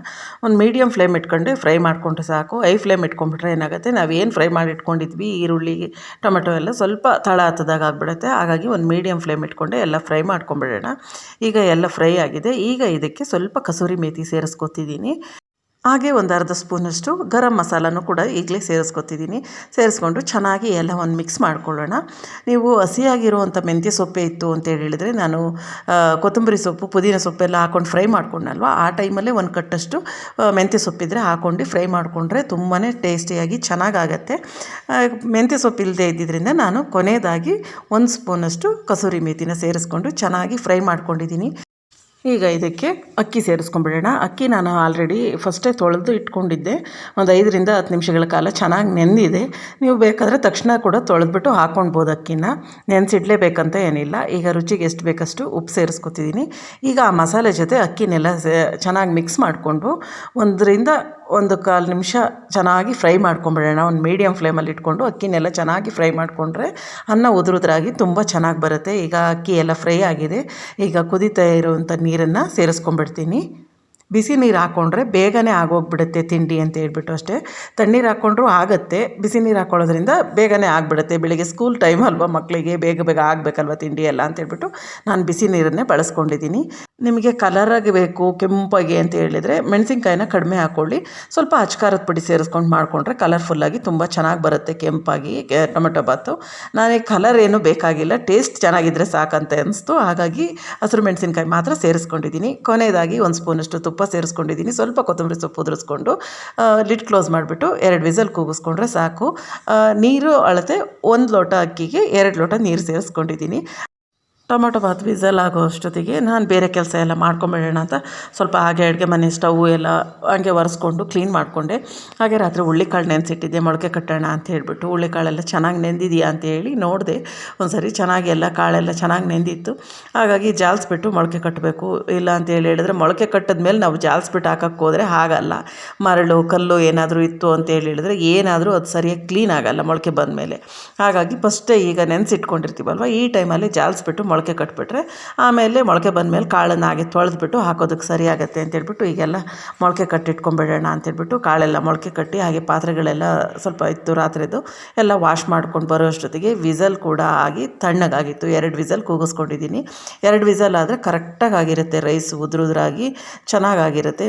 ಒಂದು ಮೀಡಿಯಮ್ ಫ್ಲೇಮ್ ಇಟ್ಕೊಂಡು ಫ್ರೈ ಮಾಡಿಕೊಂಡ್ರೆ ಸಾಕು. ಐ ಫ್ಲೇಮ್ ಇಟ್ಕೊಂಡ್ಬಿಟ್ರೆ ಏನಾಗುತ್ತೆ? ನಾವು ಏನು ಫ್ರೈ ಮಾಡಿ ಇಟ್ಕೊಂಡಿದ್ವಿ ಈರುಳ್ಳಿ, ಟೊಮೆಟೊ ಎಲ್ಲ ಸ್ವಲ್ಪ ತಳ ಹತ್ತದಾಗ ಆಗಿಬಿಡುತ್ತೆ. ಹಾಗಾಗಿ ಒಂದು ಮೀಡಿಯಮ್ ಫ್ಲೇಮ್ ಇಟ್ಕೊಂಡೆ ಎಲ್ಲ ಫ್ರೈ ಮಾಡ್ಕೊಂಬಿಡೋಣ. ಈಗ ಎಲ್ಲ ಫ್ರೈ ಆಗಿದೆ. ಈಗ ಇದಕ್ಕೆ ಸ್ವಲ್ಪ ಕಸೂರಿ ಮೇಥಿ ಸೇರಿಸ್ಕೊತಿದ್ದೀನಿ. ಹಾಗೆ ಒಂದು ಅರ್ಧ ಸ್ಪೂನಷ್ಟು ಗರಂ ಮಸಾಲನೂ ಕೂಡ ಈಗಲೇ ಸೇರಿಸ್ಕೊತಿದ್ದೀನಿ. ಸೇರಿಸ್ಕೊಂಡು ಚೆನ್ನಾಗಿ ಎಲ್ಲ ಒಂದು ಮಿಕ್ಸ್ ಮಾಡ್ಕೊಳ್ಳೋಣ. ನೀವು ಹಸಿಯಾಗಿರುವಂಥ ಮೆಂತ್ಯ ಸೊಪ್ಪೆ ಇತ್ತು ಅಂತ ಹೇಳಿದರೆ ನಾನು ಕೊತ್ತಂಬರಿ ಸೊಪ್ಪು, ಪುದೀನ ಸೊಪ್ಪೆಲ್ಲ ಹಾಕೊಂಡು ಫ್ರೈ ಮಾಡ್ಕೊಂಡಲ್ವ? ಆ ಟೈಮಲ್ಲೇ ಒಂದು ಕಟ್ಟಷ್ಟು ಮೆಂತ್ಯ ಸೊಪ್ಪಿದ್ರೆ ಹಾಕ್ಕೊಂಡು ಫ್ರೈ ಮಾಡಿಕೊಂಡ್ರೆ ತುಂಬಾ ಟೇಸ್ಟಿಯಾಗಿ ಚೆನ್ನಾಗಾಗತ್ತೆ. ಮೆಂತ್ಯ ಸೊಪ್ಪು ಇಲ್ಲದೆ ಇದ್ದಿದ್ದರಿಂದ ನಾನು ಕೊನೆಯದಾಗಿ ಒಂದು ಸ್ಪೂನಷ್ಟು ಕಸೂರಿ ಮೇತಿನ ಸೇರಿಸ್ಕೊಂಡು ಚೆನ್ನಾಗಿ ಫ್ರೈ ಮಾಡ್ಕೊಂಡಿದ್ದೀನಿ. ಈಗ ಇದಕ್ಕೆ ಅಕ್ಕಿ ಸೇರಿಸ್ಕೊಂಡ್ಬಿಡೋಣ. ಅಕ್ಕಿ ನಾನು ಆಲ್ರೆಡಿ ಫಸ್ಟೇ ತೊಳೆದು ಇಟ್ಕೊಂಡಿದ್ದೆ. ಒಂದು ಐದರಿಂದ ಹತ್ತು ನಿಮಿಷಗಳ ಕಾಲ ಚೆನ್ನಾಗಿ ನೆಂದಿದೆ. ನೀವು ಬೇಕಾದರೆ ತಕ್ಷಣ ಕೂಡ ತೊಳೆದ್ಬಿಟ್ಟು ಹಾಕ್ಕೊಳ್ಬೋದು ಅಕ್ಕಿನ. ನೆನೆಸಿಡ್ಲೇಬೇಕಂತ ಏನಿಲ್ಲ. ಈಗ ರುಚಿಗೆ ಎಷ್ಟು ಬೇಕಷ್ಟು ಉಪ್ಪು ಸೇರಿಸ್ಕೊತಿದ್ದೀನಿ. ಈಗ ಆ ಮಸಾಲೆ ಜೊತೆ ಅಕ್ಕಿನೆಲ್ಲ ಚೆನ್ನಾಗಿ ಮಿಕ್ಸ್ ಮಾಡಿಕೊಂಡು ಒಂದರಿಂದ ಒಂದು ಕಾಲು ನಿಮಿಷ ಚೆನ್ನಾಗಿ ಫ್ರೈ ಮಾಡ್ಕೊಂಬಿಡೋಣ. ಒಂದು ಮೀಡಿಯಮ್ ಫ್ಲೇಮಲ್ಲಿ ಇಟ್ಕೊಂಡು ಅಕ್ಕಿನೆಲ್ಲ ಚೆನ್ನಾಗಿ ಫ್ರೈ ಮಾಡಿಕೊಂಡ್ರೆ ಅನ್ನ ಉದುರುದ್ರಾಗಿ ತುಂಬ ಚೆನ್ನಾಗಿ ಬರುತ್ತೆ. ಈಗ ಅಕ್ಕಿ ಎಲ್ಲ ಫ್ರೈ ಆಗಿದೆ. ಈಗ ಕುದಿತಾ ಇರುವಂಥ ನೀರನ್ನು ಸೇರಿಸ್ಕೊಂಬಿಡ್ತೀನಿ. ಬಿಸಿ ನೀರು ಹಾಕ್ಕೊಂಡ್ರೆ ಬೇಗನೆ ಆಗೋಗ್ಬಿಡುತ್ತೆ ತಿಂಡಿ ಅಂತ ಹೇಳ್ಬಿಟ್ಟು ಅಷ್ಟೇ. ತಣ್ಣೀರು ಹಾಕ್ಕೊಂಡ್ರೂ ಆಗುತ್ತೆ. ಬಿಸಿ ನೀರು ಹಾಕ್ಕೊಳ್ಳೋದ್ರಿಂದ ಬೇಗನೆ ಆಗಿಬಿಡುತ್ತೆ. ಬೆಳಿಗ್ಗೆ ಸ್ಕೂಲ್ ಟೈಮ್ ಅಲ್ವಾ ಮಕ್ಕಳಿಗೆ ಬೇಗ ಬೇಗ ಆಗಬೇಕಲ್ವ ತಿಂಡಿ ಎಲ್ಲ ಅಂತ ಹೇಳ್ಬಿಟ್ಟು ನಾನು ಬಿಸಿ ನೀರನ್ನೇ ಬಳಸ್ಕೊಂಡಿದ್ದೀನಿ. ನಿಮಗೆ ಕಲರಾಗಿ ಬೇಕು ಕೆಂಪಾಗಿ ಅಂತ ಹೇಳಿದರೆ ಮೆಣಸಿನ್ಕಾಯಿನ ಕಡಿಮೆ ಹಾಕ್ಕೊಳ್ಳಿ ಸ್ವಲ್ಪ ಅಚ್ಕಾರದ ಪುಡಿ ಸೇರಿಸ್ಕೊಂಡು ಮಾಡಿಕೊಂಡ್ರೆ ಕಲರ್ಫುಲ್ಲಾಗಿ ತುಂಬ ಚೆನ್ನಾಗಿ ಬರುತ್ತೆ ಕೆಂಪಾಗಿ ಟೊಮೆಟೊ ಬಾತು. ನನಗೆ ಕಲರ್ ಏನು ಬೇಕಾಗಿಲ್ಲ ಟೇಸ್ಟ್ ಚೆನ್ನಾಗಿದ್ದರೆ ಸಾಕಂತ ಅನಿಸ್ತು. ಹಾಗಾಗಿ ಹಸಿರು ಮೆಣಸಿನ್ಕಾಯಿ ಮಾತ್ರ ಸೇರಿಸ್ಕೊಂಡಿದ್ದೀನಿ. ಕೊನೆಯದಾಗಿ ಒಂದು ಸ್ಪೂನಷ್ಟು ತುಪ್ಪ ಸೇರಿಸ್ಕೊಂಡಿದ್ದೀನಿ. ಸ್ವಲ್ಪ ಕೊತ್ತಂಬರಿ ಸೊಪ್ಪು ಉದುರಿಸ್ಕೊಂಡು ಲಿಡ್ ಕ್ಲೋಸ್ ಮಾಡಿಬಿಟ್ಟು ಎರಡು ವಿಸಲ್ ಕೂಗಿಸ್ಕೊಂಡ್ರೆ ಸಾಕು. ನೀರು ಅಳತೆ ಒಂದು ಲೋಟ ಅಕ್ಕಿಗೆ ಎರಡು ಲೋಟ ನೀರು ಸೇರಿಸ್ಕೊಂಡಿದ್ದೀನಿ. ಟೊಮೊಟೊ ಬಾತ್ ವಿಸಲ್ ಆಗೋ ಅಷ್ಟೊತ್ತಿಗೆ ನಾನು ಬೇರೆ ಕೆಲಸ ಎಲ್ಲ ಮಾಡ್ಕೊಂಬಿಡೋಣ ಅಂತ ಸ್ವಲ್ಪ ಹಾಗೆ ಅಡುಗೆ ಮನೆ ಸ್ಟವ್ ಎಲ್ಲ ಹಾಗೆ ಒರೆಸ್ಕೊಂಡು ಕ್ಲೀನ್ ಮಾಡಿಕೊಂಡೆ. ಹಾಗೆ ರಾತ್ರಿ ಹುಳ್ಳಿಕಾಳು ನೆನೆಸಿಟ್ಟಿದ್ದೆ, ಮೊಳಕೆ ಕಟ್ಟೋಣ ಅಂತ ಹೇಳಿಬಿಟ್ಟು. ಹುಳ್ಳಿಕಾಳೆಲ್ಲ ಚೆನ್ನಾಗಿ ನೆಂದಿದೆಯಾ ಅಂತ ಹೇಳಿ ನೋಡಿದೆ. ಒಂದು ಸರಿ ಚೆನ್ನಾಗಿ ಎಲ್ಲ ಕಾಳೆಲ್ಲ ಚೆನ್ನಾಗಿ ನೆಂದಿತ್ತು. ಹಾಗಾಗಿ ಜಾಲಿಸ್ಬಿಟ್ಟು ಮೊಳಕೆ ಕಟ್ಟಬೇಕು. ಇಲ್ಲ ಅಂತ ಹೇಳಿ ಹೇಳಿದ್ರೆ ಮೊಳಕೆ ಕಟ್ಟಿದ್ಮೇಲೆ ನಾವು ಜಾಲಿಸ್ಬಿಟ್ಟು ಹಾಕಕ್ಕೆ ಹೋದರೆ ಹಾಗಲ್ಲ. ಮರಳು, ಕಲ್ಲು ಏನಾದರೂ ಇತ್ತು ಅಂತ ಹೇಳಿ ಹೇಳಿದ್ರೆ ಏನಾದರೂ ಅದು ಸರಿಯಾಗಿ ಕ್ಲೀನ್ ಆಗಲ್ಲ ಮೊಳಕೆ ಬಂದಮೇಲೆ. ಹಾಗಾಗಿ ಫಸ್ಟೇ ಈಗ ನೆನೆಸಿಟ್ಕೊಂಡಿರ್ತೀವಲ್ವ, ಈ ಟೈಮಲ್ಲಿ ಜಾಲಿಸ್ಬಿಟ್ಟು ಮೊಳಕೆ ಕಟ್ಬಿಟ್ರೆ ಆಮೇಲೆ ಮೊಳಕೆ ಬಂದಮೇಲೆ ಕಾಳನ್ನು ಹಾಗೆ ತೊಳೆದ್ಬಿಟ್ಟು ಹಾಕೋದಕ್ಕೆ ಸರಿ ಆಗುತ್ತೆ ಅಂತ ಹೇಳ್ಬಿಟ್ಟು ಈಗೆಲ್ಲ ಮೊಳಕೆ ಕಟ್ಟಿಟ್ಕೊಂಬಿಡೋಣ ಅಂತೇಳ್ಬಿಟ್ಟು ಕಾಳೆಲ್ಲ ಮೊಳಕೆ ಕಟ್ಟಿ ಹಾಗೆ ಪಾತ್ರೆಗಳೆಲ್ಲ ಸ್ವಲ್ಪ ಇತ್ತು ರಾತ್ರಿದು ಎಲ್ಲ ವಾಶ್ ಮಾಡ್ಕೊಂಡು ಬರೋ ಅಷ್ಟೊತ್ತಿಗೆ ವಿಸಲ್ ಕೂಡ ಆಗಿ ತಣ್ಣಗಾಗಿತ್ತು. ಎರಡು ವಿಸಲ್ ಕೂಗಿಸ್ಕೊಂಡಿದ್ದೀನಿ. ಎರಡು ವಿಸಲ್ ಆದರೆ ಕರೆಕ್ಟಾಗಿ ಆಗಿರುತ್ತೆ ರೈಸ್ ಉದುರುದ್ರಾಗಿ ಚೆನ್ನಾಗಾಗಿರುತ್ತೆ.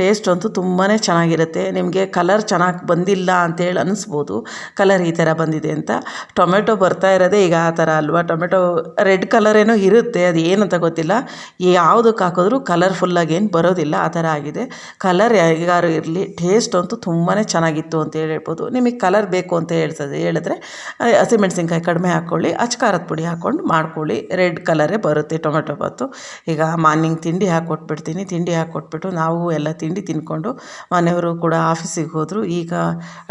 ಟೇಸ್ಟ್ ಅಂತೂ ತುಂಬಾ ಚೆನ್ನಾಗಿರುತ್ತೆ. ನಿಮಗೆ ಕಲರ್ ಚೆನ್ನಾಗಿ ಬಂದಿಲ್ಲ ಅಂತೇಳಿ ಅನ್ನಿಸ್ಬೋದು ಕಲರ್ ಈ ಥರ ಬಂದಿದೆ ಅಂತ. ಟೊಮೆಟೊ ಬರ್ತಾ ಇರೋದೇ ಈಗ ಆ ಥರ ಅಲ್ವಾ? ಟೊಮೆಟೊ ರೆಡ್ ಕಲರ್ ಏನೋ ಇರುತ್ತೆ, ಅದು ಏನಂತ ಗೊತ್ತಿಲ್ಲ. ಯಾವುದಕ್ಕೆ ಹಾಕಿದ್ರೂ ಕಲರ್ಫುಲ್ಲಾಗಿ ಏನು ಬರೋದಿಲ್ಲ, ಆ ಥರ ಆಗಿದೆ. ಕಲರ್ ಹೇಗಾರು ಇರಲಿ, ಟೇಸ್ಟ್ ಅಂತೂ ತುಂಬಾ ಚೆನ್ನಾಗಿತ್ತು ಅಂತ ಹೇಳಿ ಹೇಳ್ಬೋದು. ನಿಮಗೆ ಕಲರ್ ಬೇಕು ಅಂತ ಹೇಳ್ತದೆ, ಹೇಳಿದ್ರೆ ಹಸಿಮೆಣ್ಸಿನ್ಕಾಯಿ ಕಡಿಮೆ ಹಾಕ್ಕೊಳ್ಳಿ ಅಚ್ಕಾರದ ಪುಡಿ ಹಾಕ್ಕೊಂಡು ಮಾಡ್ಕೊಳ್ಳಿ. ರೆಡ್ ಕಲರೇ ಬರುತ್ತೆ ಟೊಮೆಟೊ ಬಾತು. ಈಗ ಮಾರ್ನಿಂಗ್ ತಿಂಡಿ ಹಾಕ್ಕೊಟ್ಬಿಡ್ತೀನಿ ತಿಂಡಿ ಹಾಕ್ಕೊಟ್ಬಿಟ್ಟು ನಾವು ಎಲ್ಲ ತಿಂಡಿ ತಿಂದ್ಕೊಂಡು ಮನೆಯವರು ಕೂಡ ಆಫೀಸಿಗೆ ಹೋದರು. ಈಗ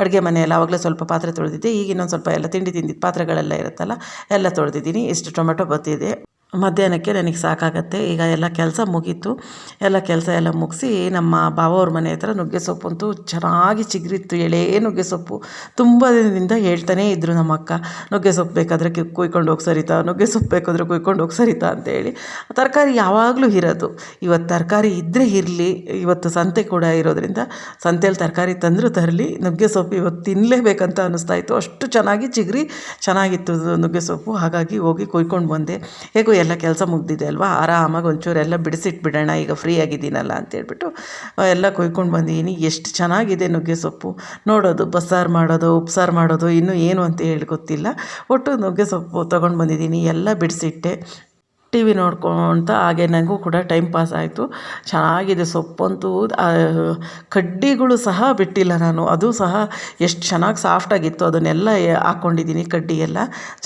ಅಡುಗೆ ಮನೆಯಲ್ಲಿ ಆವಾಗಲೇ ಸ್ವಲ್ಪ ಪಾತ್ರೆ ತೊಳೆದಿದ್ದೆ. ಈಗ ಇನ್ನೊಂದು ಸ್ವಲ್ಪ ಎಲ್ಲ ತಿಂಡಿ ತಿಂದಿದ್ದು ಪಾತ್ರೆಗಳೆಲ್ಲ ಇರುತ್ತಲ್ಲ, ಎಲ್ಲ ತೊಳೆದಿದ್ದೀನಿ. ಇಷ್ಟು ಟೊಮೆಟೊ ಬತ್ತಿದೆ. ಮಧ್ಯಾಹ್ನಕ್ಕೆ ನನಗೆ ಸಾಕಾಗತ್ತೆ. ಈಗ ಎಲ್ಲ ಕೆಲಸ ಮುಗೀತು. ಎಲ್ಲ ಕೆಲಸ ಎಲ್ಲ ಮುಗಿಸಿ ನಮ್ಮ ಬಾವವ್ರ ಮನೆ ಹತ್ರ ನುಗ್ಗೆ ಸೊಪ್ಪಂತೂ ಚೆನ್ನಾಗಿ ಚಿಗುರಿತ್ತು. ಎಳೇ ನುಗ್ಗೆ ಸೊಪ್ಪು. ತುಂಬ ದಿನದಿಂದ ಹೇಳ್ತಾನೇ ಇದ್ದರು ನಮ್ಮ ಅಕ್ಕ, ನುಗ್ಗೆ ಸೊಪ್ಪು ಬೇಕಾದರೆ ಕುಯ್ಕೊಂಡು ಹೋಗಿ ಸರಿತಾ? ನುಗ್ಗೆ ಸೊಪ್ಪು ಬೇಕಾದರೆ ಕುಯ್ಕೊಂಡು ಹೋಗಿ ಸರಿತಾ? ಅಂತೇಳಿ. ತರಕಾರಿ ಯಾವಾಗಲೂ ಇರೋದು. ಇವತ್ತು ತರಕಾರಿ ಇದ್ದರೆ ಇರಲಿ. ಇವತ್ತು ಸಂತೆ ಕೂಡ ಇರೋದ್ರಿಂದ ಸಂತೆಯಲ್ಲಿ ತರಕಾರಿ ತಂದರೂ ತರಲಿ. ನುಗ್ಗೆ ಸೊಪ್ಪು ಇವತ್ತು ತಿನ್ನಲೇಬೇಕಂತ ಅನ್ನಿಸ್ತಾ ಇತ್ತು. ಅಷ್ಟು ಚೆನ್ನಾಗಿ ಚಿಗುರಿ ಚೆನ್ನಾಗಿತ್ತು ನುಗ್ಗೆ ಸೊಪ್ಪು. ಹಾಗಾಗಿ ಹೋಗಿ ಕುಯ್ಕೊಂಡು ಬಂದೆ. ಹೇಗೂ ಎಲ್ಲ ಕೆಲಸ ಮುಗ್ದಿದೆ ಅಲ್ವಾ? ಆರಾಮಾಗಿ ಒಂಚೂರು ಎಲ್ಲ ಬಿಡಿಸಿಟ್ಬಿಡೋಣ, ಈಗ ಫ್ರೀ ಆಗಿದ್ದೀನಲ್ಲ ಅಂತೇಳ್ಬಿಟ್ಟು ಎಲ್ಲ ಕೊಯ್ಕೊಂಡು ಬಂದಿದ್ದೀನಿ ಎಷ್ಟು ಚೆನ್ನಾಗಿದೆ ನುಗ್ಗೆ ಸೊಪ್ಪು. ನೋಡೋದು, ಬಸ್ಸಾರು ಮಾಡೋದು, ಉಪ್ಸಾರು ಮಾಡೋದು, ಇನ್ನೂ ಏನು ಅಂತ ಹೇಳಿ ಗೊತ್ತಿಲ್ಲ. ಒಟ್ಟು ನುಗ್ಗೆ ಸೊಪ್ಪು ತೊಗೊಂಡು ಬಂದಿದ್ದೀನಿ. ಎಲ್ಲ ಬಿಡಿಸಿಟ್ಟೆ. ಟಿ ವಿ ನೋಡ್ಕೊತ ಹಾಗೆ ನನಗೂ ಕೂಡ ಟೈಮ್ ಪಾಸ್ ಆಯಿತು. ಚೆನ್ನಾಗಿದೆ ಸೊಪ್ಪಂತೂ ಕಡ್ಡಿಗಳು ಸಹ ಬಿಟ್ಟಿಲ್ಲ ನಾನು. ಅದು ಸಹ ಎಷ್ಟು ಚೆನ್ನಾಗಿ ಸಾಫ್ಟಾಗಿತ್ತು ಅದನ್ನೆಲ್ಲ ಹಾಕ್ಕೊಂಡಿದ್ದೀನಿ ಕಡ್ಡಿ ಎಲ್ಲ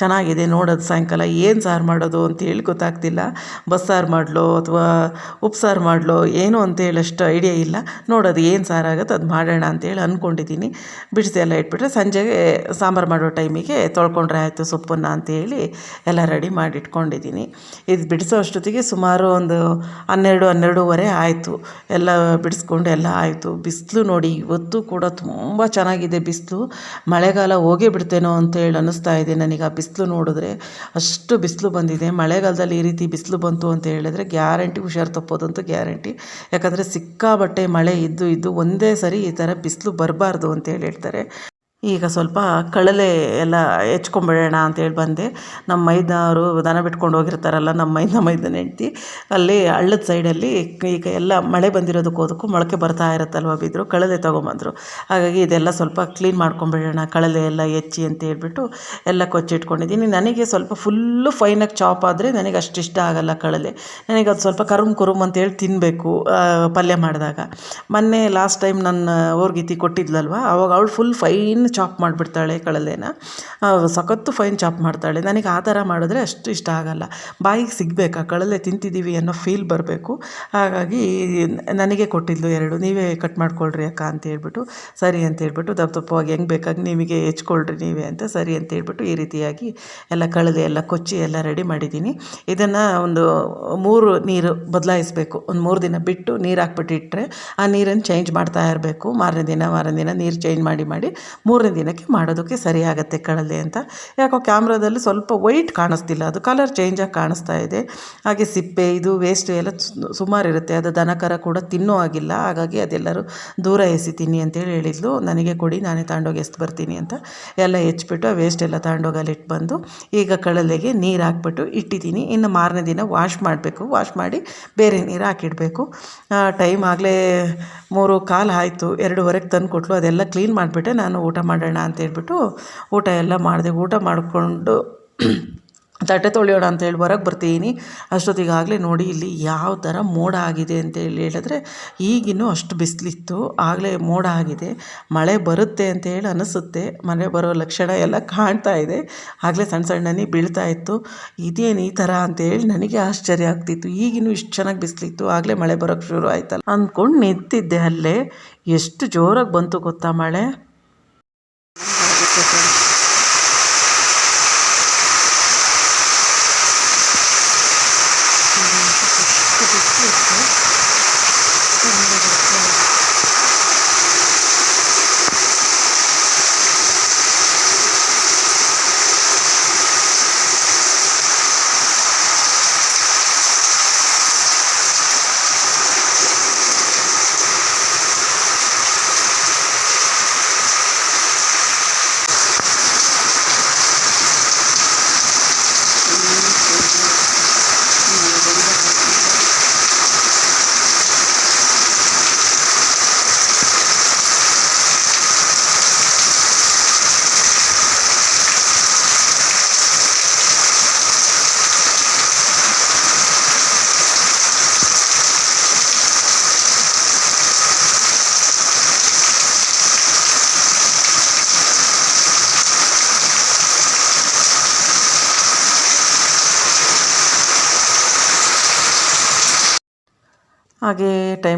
ಚೆನ್ನಾಗಿದೆ ನೋಡೋದು ಸಾಯಂಕಾಲ. ಏನು ಸಾರು ಮಾಡೋದು ಅಂತೇಳಿ ಗೊತ್ತಾಗ್ತಿಲ್ಲ. ಬಸ್ಸಾರು ಮಾಡಲೋ ಅಥವಾ ಉಪ್ಸಾರು ಮಾಡಲೋ ಏನು ಅಂತೇಳಿ ಅಷ್ಟು ಐಡಿಯಾ ಇಲ್ಲ. ನೋಡೋದು ಏನು ಸಾರು ಆಗುತ್ತೆ ಅದು ಮಾಡೋಣ ಅಂತೇಳಿ ಅಂದ್ಕೊಂಡಿದ್ದೀನಿ ಬಿಡಿಸಿ ಎಲ್ಲ ಇಟ್ಬಿಟ್ರೆ ಸಂಜೆಗೆ ಸಾಂಬಾರು ಮಾಡೋ ಟೈಮಿಗೆ ತೊಳ್ಕೊಂಡ್ರೆ ಆಯಿತು ಸೊಪ್ಪನ್ನು ಅಂತೇಳಿ ಎಲ್ಲ ರೆಡಿ ಮಾಡಿ ಇಟ್ಕೊಂಡಿದ್ದೀನಿ. ಇದು ಬಿಡಿಸೋ ಅಷ್ಟೊತ್ತಿಗೆ ಸುಮಾರು ಒಂದು ಹನ್ನೆರಡು, ಹನ್ನೆರಡೂವರೆ ಆಯಿತು. ಎಲ್ಲ ಬಿಡಿಸ್ಕೊಂಡು ಎಲ್ಲ ಆಯಿತು. ಬಿಸಿಲು ನೋಡಿ ಇವತ್ತು ಕೂಡ ತುಂಬ ಚೆನ್ನಾಗಿದೆ ಬಿಸಿಲು. ಮಳೆಗಾಲ ಹೋಗೇ ಬಿಡ್ತೇನೋ ಅಂತೇಳಿ ಅನ್ನಿಸ್ತಾ ಇದೆ ನನಗೆ ಆ ಬಿಸಿಲು ನೋಡಿದ್ರೆ. ಅಷ್ಟು ಬಿಸಿಲು ಬಂದಿದೆ. ಮಳೆಗಾಲದಲ್ಲಿ ಈ ರೀತಿ ಬಿಸಿಲು ಬಂತು ಅಂತ ಹೇಳಿದ್ರೆ ಗ್ಯಾರಂಟಿ ಹುಷಾರು ತಪ್ಪೋದಂತೂ ಗ್ಯಾರಂಟಿ. ಯಾಕಂದರೆ ಸಿಕ್ಕಾಬಟ್ಟೆ ಮಳೆ ಇದ್ದು ಇದ್ದು ಒಂದೇ ಸರಿ ಈ ಥರ ಬಿಸಿಲು ಬರಬಾರ್ದು ಅಂತೇಳಿ ಹೇಳ್ತಾರೆ. ಈಗ ಸ್ವಲ್ಪ ಕಳಲೆ ಎಲ್ಲ ಹೆಚ್ಕೊಂಬಿಡೋಣ ಅಂತೇಳಿ ಬಂದೆ. ನಮ್ಮ ಮೈದನವರು ದನ ಬಿಟ್ಕೊಂಡು ಹೋಗಿರ್ತಾರಲ್ಲ, ನಮ್ಮ ಮೈದ, ಮೈದನ ಹೆಂಡ್ತಿ. ಅಲ್ಲಿ ಹಳ್ಳದ ಸೈಡಲ್ಲಿ ಈಗ ಎಲ್ಲ ಮಳೆ ಬಂದಿರೋದಕ್ಕೂ ಅದಕ್ಕೂ ಮೊಳಕೆ ಬರ್ತಾ ಇರುತ್ತಲ್ವ ಬಿದ್ದರು ಕಳಲೆ ತೊಗೊಂಬಂದರು. ಹಾಗಾಗಿ ಇದೆಲ್ಲ ಸ್ವಲ್ಪ ಕ್ಲೀನ್ ಮಾಡ್ಕೊಂಬಿಡೋಣ, ಕಳಲೆ ಎಲ್ಲ ಹೆಚ್ಚಿ ಅಂತ ಹೇಳ್ಬಿಟ್ಟು ಎಲ್ಲ ಕೊಚ್ಚಿಟ್ಕೊಂಡಿದ್ದೀನಿ. ನನಗೆ ಸ್ವಲ್ಪ ಫುಲ್ಲು ಫೈನಾಗಿ ಚಾಪ್ ಆದರೆ ನನಗೆ ಅಷ್ಟು ಇಷ್ಟ ಆಗೋಲ್ಲ ಕಳಲೆ. ನನಗೆ ಅದು ಸ್ವಲ್ಪ ಕರುಮ್ ಕುರುಮ್ ಅಂತೇಳಿ ತಿನ್ನಬೇಕು ಪಲ್ಯ ಮಾಡಿದಾಗ. ಮೊನ್ನೆ ಲಾಸ್ಟ್ ಟೈಮ್ ನನ್ನ ಓರ್ಗಿತಿ ಕೊಟ್ಟಿದ್ಲಲ್ವ, ಅವಾಗ ಅವಳು ಫುಲ್ ಫೈನ್ ಚಾಪ್ ಮಾಡಿಬಿಡ್ತಾಳೆ ಕಳಲೆನ. ಸಖತ್ತು ಫೈನ್ ಚಾಪ್ ಮಾಡ್ತಾಳೆ. ನನಗೆ ಆ ಥರ ಮಾಡಿದ್ರೆ ಅಷ್ಟು ಇಷ್ಟ ಆಗಲ್ಲ. ಬಾಯಿಗೆ ಸಿಗಬೇಕಾ? ಕಳಲೆ ತಿಂತಿದ್ದೀವಿ ಅನ್ನೋ ಫೀಲ್ ಬರಬೇಕು. ಹಾಗಾಗಿ ನನಗೆ ಕೊಟ್ಟಿದ್ಲು ಎರಡು. ನೀವೇ ಕಟ್ ಮಾಡ್ಕೊಳ್ರಿ ಅಕ್ಕ ಅಂತ ಹೇಳ್ಬಿಟ್ಟು, ಸರಿ ಅಂತ ಹೇಳ್ಬಿಟ್ಟು, ದಪ್ಪ ದಪ್ಪವಾಗಿ ಹೆಂಗೆ ಬೇಕಾಗಿ ನಿಮಗೆ ಹೆಚ್ಕೊಳ್ರಿ ನೀವೇ ಅಂತ ಸರಿ ಅಂತ ಹೇಳ್ಬಿಟ್ಟು ಈ ರೀತಿಯಾಗಿ ಎಲ್ಲ ಕಳಲೆ ಎಲ್ಲ ಕೊಚ್ಚಿ ಎಲ್ಲ ರೆಡಿ ಮಾಡಿದ್ದೀನಿ. ಇದನ್ನು ಒಂದು ಮೂರು ನೀರು ಬದಲಾಯಿಸಬೇಕು. ಒಂದು ಮೂರು ದಿನ ಬಿಟ್ಟು ನೀರು ಹಾಕ್ಬಿಟ್ಟು ಇಟ್ಟರೆ ಆ ನೀರನ್ನು ಚೇಂಜ್ ಮಾಡ್ತಾ ಇರಬೇಕು. ಮಾರನೇ ದಿನ ಮಾರನೇ ದಿನ ನೀರು ಚೇಂಜ್ ಮಾಡಿ ಮಾಡಿ ಮೂರನೇ ದಿನಕ್ಕೆ ಮಾಡೋದಕ್ಕೆ ಸರಿಯಾಗುತ್ತೆ ಕಳಲೆ ಅಂತ. ಯಾಕೋ ಕ್ಯಾಮ್ರಾದಲ್ಲಿ ಸ್ವಲ್ಪ ವೈಟ್ ಕಾಣಿಸ್ತಿಲ್ಲ, ಅದು ಕಲರ್ ಚೇಂಜಾಗಿ ಕಾಣಿಸ್ತಾ ಇದೆ. ಹಾಗೆ ಸಿಪ್ಪೆ, ಇದು ವೇಸ್ಟ್ ಎಲ್ಲ ಸುಮಾರು ಇರುತ್ತೆ, ಅದು ದನಕರ ಕೂಡ ತಿನ್ನೋ ಆಗಿಲ್ಲ ಹಾಗಾಗಿ ಅದೆಲ್ಲರೂ ದೂರ ಎಸಿತೀನಿ ಅಂತೇಳಿ ಹೇಳಿದ್ಲು. ನನಗೆ ಕೊಡಿ, ನಾನೇ ತಗೊಂಡೋಗಿ ಎಸ್ ಬರ್ತೀನಿ ಅಂತ ಎಲ್ಲ ಹೆಚ್ಚಿಬಿಟ್ಟು ಆ ವೇಸ್ಟ್ ಎಲ್ಲ ತಗೊಂಡೋಗಿ ಬಂದು, ಈಗ ಕಳಲೆಗೆ ನೀರು ಹಾಕ್ಬಿಟ್ಟು ಇಟ್ಟಿದ್ದೀನಿ. ಇನ್ನು ಮಾರನೇ ದಿನ ವಾಶ್ ಮಾಡಬೇಕು. ವಾಶ್ ಮಾಡಿ ಬೇರೆ ನೀರು ಹಾಕಿಡಬೇಕು. ಟೈಮ್ ಆಗಲೇ ಮೂರು ಕಾಲು ಆಯಿತು, ಎರಡೂವರೆಗೆ ತಂದು ಕೊಟ್ಟಲು ಅದೆಲ್ಲ ಕ್ಲೀನ್ ಮಾಡಿಬಿಟ್ಟೆ. ನಾನು ಊಟ ಮಾಡೋಣ ಅಂತೇಳ್ಬಿಟ್ಟು ಊಟ ಎಲ್ಲ ಮಾಡಿದೆ. ಊಟ ಮಾಡಿಕೊಂಡು ತಟ್ಟೆ ತೊಳೆಯೋಣ ಅಂತೇಳಿ ಹೊರಗೆ ಬರ್ತೀನಿ. ಅಷ್ಟೊತ್ತಿಗಾಗಲೇ ನೋಡಿ ಇಲ್ಲಿ ಯಾವ ಥರ ಮೋಡ ಆಗಿದೆ ಅಂತೇಳಿ ಹೇಳಿದ್ರೆ ಈಗಿನ್ನೂ ಅಷ್ಟು ಬಿಸಿಲಿತ್ತು. ಆಗಲೇ ಮೋಡ ಆಗಿದೆ. ಮಳೆ ಬರುತ್ತೆ ಅಂತೇಳಿ ಅನಿಸುತ್ತೆ. ಮಳೆ ಬರೋ ಲಕ್ಷಣ ಎಲ್ಲ ಕಾಣ್ತಾ ಇದೆ. ಆಗಲೇ ಸಣ್ಣ ಸಣ್ಣನೆ ಬೀಳ್ತಾ ಇತ್ತು. ಇದೇನು ಈ ಥರ ಅಂತೇಳಿ ನನಗೆ ಆಶ್ಚರ್ಯ ಆಗ್ತಿತ್ತು. ಈಗಿನ್ನೂ ಇಷ್ಟು ಚೆನ್ನಾಗಿ ಬಿಸಿಲಿತ್ತು. ಆಗಲೇ ಮಳೆ ಬರೋಕ್ಕೆ ಶುರು ಆಯ್ತಲ್ಲ. ಅಂದ್ಕೊಂಡು ನಿಂತಿದ್ದೆ ಅಲ್ಲೇ. ಎಷ್ಟು ಜೋರಾಗಿ ಬಂತು ಗೊತ್ತಾ ಮಳೆ? you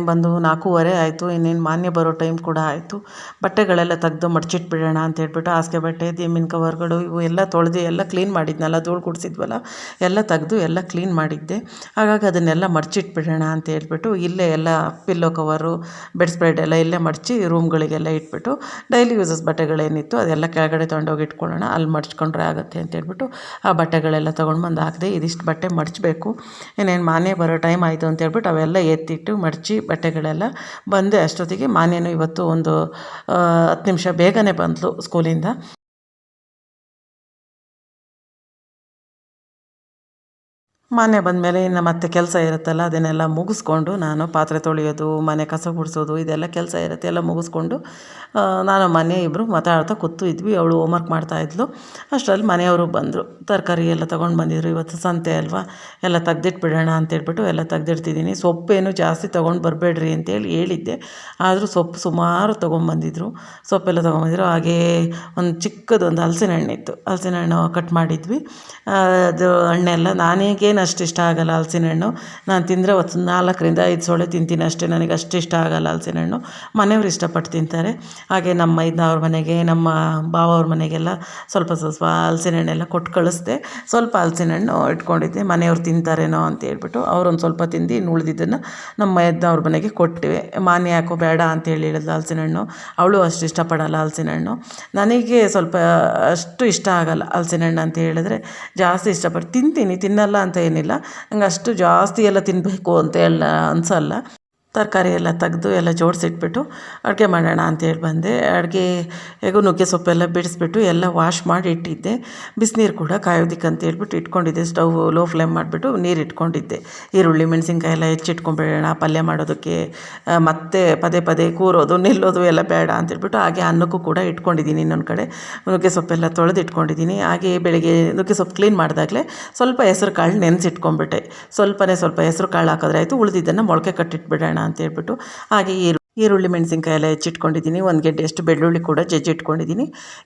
ಬಂದು ನಾಲ್ಕೂವರೆ ಆಯಿತು ಇನ್ನೇನು ಮಾನ್ಯ ಬರೋ ಟೈಮ್ ಕೂಡ ಆಯಿತು. ಬಟ್ಟೆಗಳೆಲ್ಲ ತೆಗ್ದು ಮಡ್ಚಿಟ್ಬಿಡೋಣ ಅಂತ ಹೇಳ್ಬಿಟ್ಟು ಹಾಸಿಗೆ ಬಟ್ಟೆ ದಿಮ್ಮಿನ ಕವರ್ಗಳು ಇವು ಎಲ್ಲ ತೊಳೆದು ಎಲ್ಲ ಕ್ಲೀನ್ ಮಾಡಿದ್ನಲ್ಲ, ಧೂಳು ಗುಡಿಸಿದ್ವಲ್ಲ ಎಲ್ಲ ತೆಗೆದು ಎಲ್ಲ ಕ್ಲೀನ್ ಮಾಡಿದ್ದೆ. ಹಾಗಾಗಿ ಅದನ್ನೆಲ್ಲ ಮಡ್ಚಿಟ್ಬಿಡೋಣ ಅಂತ ಹೇಳ್ಬಿಟ್ಟು ಇಲ್ಲೇ ಎಲ್ಲ ಪಿಲ್ಲೋ ಕವರು ಬೆಡ್ ಸ್ಪ್ರೆಡ್ ಎಲ್ಲ ಇಲ್ಲೇ ಮಡಚಿ ರೂಮ್ಗಳಿಗೆಲ್ಲ ಇಟ್ಬಿಟ್ಟು ಡೈಲಿ ಯೂಸಸ್ ಬಟ್ಟೆಗಳೇನಿತ್ತು ಅದೆಲ್ಲ ಕೆಳಗಡೆ ತೊಗೊಂಡೋಗಿ ಇಟ್ಕೊಳ್ಳೋಣ, ಅಲ್ಲಿ ಮಡ್ಚ್ಕೊಂಡ್ರೆ ಆಗುತ್ತೆ ಅಂತ ಹೇಳ್ಬಿಟ್ಟು ಆ ಬಟ್ಟೆಗಳೆಲ್ಲ ತೊಗೊಂಡು ಬಂದು ಹಾಕಿದೆ, ಇದಿಷ್ಟು ಬಟ್ಟೆ ಮಡಚಬೇಕು, ಇನ್ನೇನು ಮಾನೆ ಬರೋ ಟೈಮ್ ಆಯಿತು ಅಂತ ಹೇಳ್ಬಿಟ್ಟು ಅವೆಲ್ಲ ಎತ್ತಿಟ್ಟು ಮಡಚಿ ಬಟ್ಟೆಗಳೆಲ್ಲ ಬಂದು ಅಷ್ಟೊತ್ತಿಗೆ ಮಾನೇನು ಇವತ್ತು ಒಂದು ಹತ್ತು ನಿಮಿಷ ಬೇಗನೆ ಬಂದಳು ಸ್ಕೂಲಿಂದ ಮಾನ್ಯ ಬಂದಮೇಲೆ ಇನ್ನು ಮತ್ತೆ ಕೆಲಸ ಇರುತ್ತಲ್ಲ, ಅದನ್ನೆಲ್ಲ ಮುಗಿಸ್ಕೊಂಡು ನಾನು ಪಾತ್ರೆ ತೊಳೆಯೋದು, ಮನೆ ಕಸ ಗುಡಿಸೋದು, ಇದೆಲ್ಲ ಕೆಲಸ ಇರುತ್ತೆ. ಎಲ್ಲ ಮುಗಿಸ್ಕೊಂಡು ನಾನು ಮನೆ ಇಬ್ಬರು ಮಾತಾಡ್ತಾ ಕೂತು ಇದ್ವಿ. ಅವಳು ಹೋಮ್ವರ್ಕ್ ಮಾಡ್ತಾಯಿದ್ಲು ಅಷ್ಟರಲ್ಲಿ ಮನೆಯವರು ಬಂದರು. ತರಕಾರಿ ಎಲ್ಲ ತೊಗೊಂಡು ಬಂದಿದ್ರು. ಇವತ್ತು ಸಂತೆ ಅಲ್ವಾ? ಎಲ್ಲ ತೆಗ್ದಿಟ್ಬಿಡೋಣ ಅಂತೇಳ್ಬಿಟ್ಟು ಎಲ್ಲ ತೆಗ್ದಿಡ್ತಿದ್ದೀನಿ. ಸೊಪ್ಪೇನು ಜಾಸ್ತಿ ತೊಗೊಂಡು ಬರಬೇಡ್ರಿ ಅಂತೇಳಿ ಹೇಳಿದ್ದೆ. ಆದರೂ ಸೊಪ್ಪು ಸುಮಾರು ತೊಗೊಂಬಂದಿದ್ರು ಸೊಪ್ಪೆಲ್ಲ ತೊಗೊಂಬಂದಿದ್ರು ಹಾಗೇ ಒಂದು ಚಿಕ್ಕದೊಂದು ಹಲಸಿನ ಹಣ್ಣಿತ್ತು ಹಲಸಿನ ಹಣ್ಣು ಕಟ್ ಮಾಡಿದ್ವಿ. ಅದು ಹಣ್ಣೆಲ್ಲ ನಾನೀಗೇನು ಅಷ್ಟು ಇಷ್ಟ ಆಗಲ್ಲ ಹಲ್ಸಿನ ಹಣ್ಣು ನಾನು ತಿಂದರೆ ಒಂದು ನಾಲ್ಕರಿಂದ ಐದು ಸೊಳ್ಳೆ ತಿಂತೀನಿ ಅಷ್ಟೇ, ನನಗೆ ಅಷ್ಟು ಇಷ್ಟ ಆಗಲ್ಲ ಹಲ್ಸಿನ ಹಣ್ಣು ಮನೆಯವ್ರು ಇಷ್ಟಪಟ್ಟು ತಿಂತಾರೆ. ಹಾಗೆ ನಮ್ಮ ಮೈದ್ನವ್ರ ಮನೆಗೆ, ನಮ್ಮ ಭಾವವ್ರ ಮನೆಗೆಲ್ಲ ಸ್ವಲ್ಪ ಸ್ವಲ್ಪ ಹಲ್ಸಿನ ಹಣ್ಣೆಲ್ಲ ಕೊಟ್ಟು ಕಳಿಸ್ದೆ. ಸ್ವಲ್ಪ ಹಲ್ಸಿನ ಹಣ್ಣು ಇಟ್ಕೊಂಡಿದ್ದೆ. ಮನೆಯವ್ರು ತಿಂತಾರೇನೋ ಅಂತ ಹೇಳ್ಬಿಟ್ಟು ಅವ್ರೊಂದು ಸ್ವಲ್ಪ ತಿಂದು ಇನ್ನು ಉಳಿದಿದ್ದನ್ನು ನಮ್ಮ ಮೈದ್ನವ್ರ ಮನೆಗೆ ಕೊಟ್ಟಿವೆ ಮಾನ್ಯ ಯಾಕೋ ಬೇಡ ಅಂತ ಹೇಳಿ ಹೇಳಿದ್ಲು ಹಲ್ಸಿನ ಹಣ್ಣು ಅವಳು ಅಷ್ಟು ಇಷ್ಟಪಡಲ್ಲ ಹಲ್ಸಿನ ಹಣ್ಣು ನನಗೆ ಸ್ವಲ್ಪ ಅಷ್ಟು ಇಷ್ಟ ಆಗಲ್ಲ ಹಲ್ಸಿನ ಹಣ್ಣು ಅಂತ ಹೇಳಿದ್ರೆ ಜಾಸ್ತಿ ಇಷ್ಟಪಟ್ಟು ತಿಂತೀನಿ, ತಿನ್ನಲ್ಲ ಅಂತ ಏನಿಲ್ಲ. ನಂಗೆ ಅಷ್ಟು ಜಾಸ್ತಿ ಎಲ್ಲ ತಿನ್ನಬೇಕು ಅಂತ ಎಲ್ಲ ಅನಿಸಲ್ಲ. ತರಕಾರಿ ಎಲ್ಲ ತೆಗೆದು ಎಲ್ಲ ಜೋಡಿಸಿಟ್ಬಿಟ್ಟು ಅಡುಗೆ ಮಾಡೋಣ ಅಂತೇಳಿ ಬಂದೆ. ಅಡುಗೆ ಹೇಗೂ ನುಗ್ಗೆ ಸೊಪ್ಪೆಲ್ಲ ಬಿಡಿಸ್ಬಿಟ್ಟು ಎಲ್ಲ ವಾಶ್ ಮಾಡಿ ಇಟ್ಟಿದ್ದೆ. ಬಿಸಿನೀರು ಕೂಡ ಕಾಯೋದಿಕ್ಕೆ ಅಂತ ಹೇಳ್ಬಿಟ್ಟು ಇಟ್ಕೊಂಡಿದ್ದೆ. ಸ್ಟವ್ ಲೋ ಫ್ಲೇಮ್ ಮಾಡಿಬಿಟ್ಟು ನೀರು ಇಟ್ಕೊಂಡಿದ್ದೆ. ಈರುಳ್ಳಿ, ಮೆಣಸಿನ್ಕಾಯಿ ಎಲ್ಲ ಹೆಚ್ಚಿಟ್ಕೊಂಡ್ಬಿಡೋಣ ಪಲ್ಯ ಮಾಡೋದಕ್ಕೆ ಮತ್ತೆ ಪದೇ ಪದೇ ಕೂರೋದು, ನಿಲ್ಲೋದು ಎಲ್ಲ ಬೇಡ ಅಂತೇಳ್ಬಿಟ್ಟು ಹಾಗೆ ಅನ್ನಕ್ಕೂ ಕೂಡ ಇಟ್ಕೊಂಡಿದ್ದೀನಿ ಇನ್ನೊಂದು ಕಡೆ. ನುಗ್ಗೆ ಸೊಪ್ಪೆಲ್ಲ ತೊಳೆದು ಇಟ್ಕೊಂಡಿದ್ದೀನಿ. ಹಾಗೆ ಬೆಳಗ್ಗೆ ನುಗ್ಗೆ ಸೊಪ್ಪು ಕ್ಲೀನ್ ಮಾಡಿದಾಗಲೇ ಸ್ವಲ್ಪ ಹೆಸರು ಕಾಳು ನೆನೆಸಿಟ್ಕೊಂಡ್ಬಿಟ್ಟೆ ಸ್ವಲ್ಪನೇ ಸ್ವಲ್ಪ ಹೆಸರು ಕಾಳು ಹಾಕಿದ್ರೆ ಆಯಿತು, ಉಳಿದಿದ್ದನ್ನು ಮೊಳಕೆ ಕಟ್ಟಿಟ್ಬಿಡೋಣ ಅಂತ ಹೇಳ್ಬಿಟ್ಟು ಹಾಗೆ ಈರು ಈರುಳ್ಳಿ ಮೆಣಸಿನ್ಕಾಯಿ ಎಲ್ಲ ಹೆಚ್ಚಿಟ್ಕೊಂಡಿದ್ದೀನಿ. ಒಂದು ಗೆಡ್ಡೆಯಷ್ಟು ಬೆಳ್ಳುಳ್ಳಿ ಕೂಡ ಜಜ್ಜಿಟ್ಕೊಂಡಿದ್ದೀನಿ.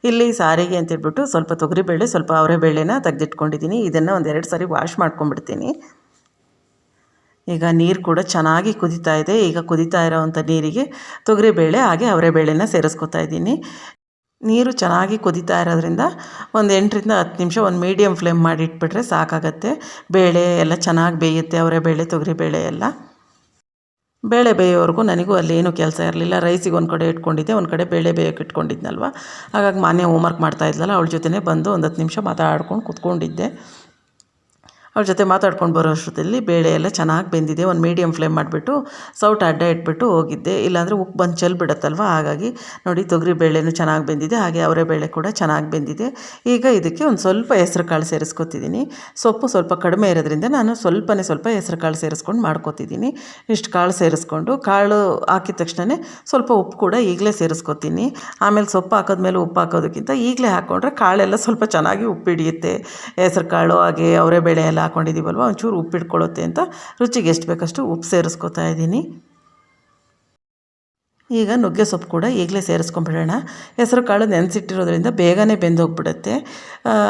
ಇಲ್ಲಿ ಸಾರಿಗೆ ಅಂತೇಳ್ಬಿಟ್ಟು ಸ್ವಲ್ಪ ತೊಗರಿಬೇಳೆ, ಸ್ವಲ್ಪ ಅವರೆಬೇಳೆನ ತೆಗೆದಿಟ್ಕೊಂಡಿದ್ದೀನಿ. ಇದನ್ನು ಒಂದೆರಡು ಸಾರಿ ವಾಶ್ ಮಾಡ್ಕೊಂಡ್ಬಿಡ್ತೀನಿ. ಈಗ ನೀರು ಕೂಡ ಚೆನ್ನಾಗಿ ಕುದೀತಾ ಇದೆ. ಈಗ ಕುದೀತಾ ಇರೋವಂಥ ನೀರಿಗೆ ತೊಗರಿಬೇಳೆ, ಹಾಗೆ ಅವರೆಬೇಳೆನ ಸೇರಿಸ್ಕೊತಾ ಇದ್ದೀನಿ. ನೀರು ಚೆನ್ನಾಗಿ ಕುದೀತಾ ಇರೋದ್ರಿಂದ ಒಂದು ಎಂಟರಿಂದ ಹತ್ತು ನಿಮಿಷ ಒಂದು ಮೀಡಿಯಮ್ ಫ್ಲೇಮ್ ಮಾಡಿ ಇಟ್ಬಿಟ್ರೆ ಸಾಕಾಗತ್ತೆ. ಬೇಳೆ ಎಲ್ಲ ಚೆನ್ನಾಗಿ ಬೇಯುತ್ತೆ, ಅವರೆಬೇಳೆ, ತೊಗರಿಬೇಳೆ ಎಲ್ಲ. ಬೇಳೆ ಬೇಯೋವರೆಗೂ ನನಗೂ ಅಲ್ಲಿ ಏನೂ ಕೆಲಸ ಇರಲಿಲ್ಲ. ರೈಸಿಗೆ ಒಂದು ಕಡೆ ಇಟ್ಕೊಂಡಿದ್ದೆ, ಒಂದು ಕಡೆ ಬೇಳೆ ಬೇಯೋಕೆ ಇಟ್ಕೊಂಡಿದ್ನಲ್ವ? ಹಾಗಾಗಿ ಮಾನ್ಯ ಹೋಮ್ವರ್ಕ್ ಮಾಡ್ತಾ ಇದ್ಲಲ್ಲ, ಅವ್ಳ ಜೊತೆನೇ ಬಂದು ಒಂದು ಹತ್ತು ನಿಮಿಷ ಮಾತಾಡ್ಕೊಂಡು ಕೂತ್ಕೊಂಡಿದ್ದೆ. ಅವ್ರ ಜೊತೆ ಮಾತಾಡ್ಕೊಂಡು ಬರೋ ಅಷ್ಟೊತ್ತಲ್ಲಿ ಬೇಳೆ ಎಲ್ಲ ಚೆನ್ನಾಗಿ ಬೆಂದಿದೆ. ಒಂದು ಮೀಡಿಯಮ್ ಫ್ಲೇಮ್ ಮಾಡಿಬಿಟ್ಟು ಸೌಟ್ ಅಡ್ಡ ಇಟ್ಬಿಟ್ಟು ಹೋಗಿದ್ದೆ. ಇಲ್ಲಾಂದರೆ ಉಪ್ಪು ಬಂದು ಚೆಲ್ ಬಿಡುತ್ತಲ್ವ? ಹಾಗಾಗಿ ನೋಡಿ ತೊಗರಿ ಬೇಳೆನೂ ಚೆನ್ನಾಗಿ ಬೆಂದಿದೆ. ಹಾಗೆ ಅವರೇ ಬೇಳೆ ಕೂಡ ಚೆನ್ನಾಗಿ ಬೆಂದಿದೆ. ಈಗ ಇದಕ್ಕೆ ಒಂದು ಸ್ವಲ್ಪ ಹೆಸ್ರು ಕಾಳು ಸೇರಿಸ್ಕೊತಿದ್ದೀನಿ ಸೊಪ್ಪು ಸ್ವಲ್ಪ ಕಡಿಮೆ ಇರೋದ್ರಿಂದ ನಾನು ಸ್ವಲ್ಪನೇ ಸ್ವಲ್ಪ ಹೆಸ್ರು ಕಾಳು ಸೇರಿಸ್ಕೊಂಡು ಮಾಡ್ಕೊತಿದ್ದೀನಿ ಇಷ್ಟು ಕಾಳು ಸೇರಿಸ್ಕೊಂಡು ಕಾಳು ಹಾಕಿದ ತಕ್ಷಣವೇ ಸ್ವಲ್ಪ ಉಪ್ಪು ಕೂಡ ಈಗಲೇ ಸೇರಿಸ್ಕೊತೀನಿ. ಆಮೇಲೆ ಸೊಪ್ಪು ಹಾಕಿದ್ಮೇಲೆ ಉಪ್ಪು ಹಾಕೋದಕ್ಕಿಂತ ಈಗಲೇ ಹಾಕ್ಕೊಂಡ್ರೆ ಕಾಳೆಲ್ಲ ಸ್ವಲ್ಪ ಚೆನ್ನಾಗಿ ಉಪ್ಪು ಹಿಡಿಯುತ್ತೆ ಹೆಸ್ರು ಕಾಳು ಹಾಗೆ ಅವರೇ ಬೇಳೆ ಎಲ್ಲ ಹಾಕ್ಕೊಂಡಿದ್ದೀವಲ್ವ ಒಂಚೂರು ಉಪ್ಪು ಇಟ್ಕೊಳ್ಳುತ್ತೆ ಅಂತ ರುಚಿಗೆ ಎಷ್ಟು ಬೇಕಷ್ಟು ಉಪ್ಪು ಸೇರಿಸ್ಕೊತಾ ಇದ್ದೀನಿ. ಈಗ ನುಗ್ಗೆ ಸೊಪ್ಪು ಕೂಡ ಈಗಲೇ ಸೇರಿಸ್ಕೊಂಬಿಡೋಣ ಹೆಸರು ಕಾಳು ನೆನೆಸಿಟ್ಟಿರೋದ್ರಿಂದ ಬೇಗನೆ ಬೆಂದೋಗ್ಬಿಡುತ್ತೆ.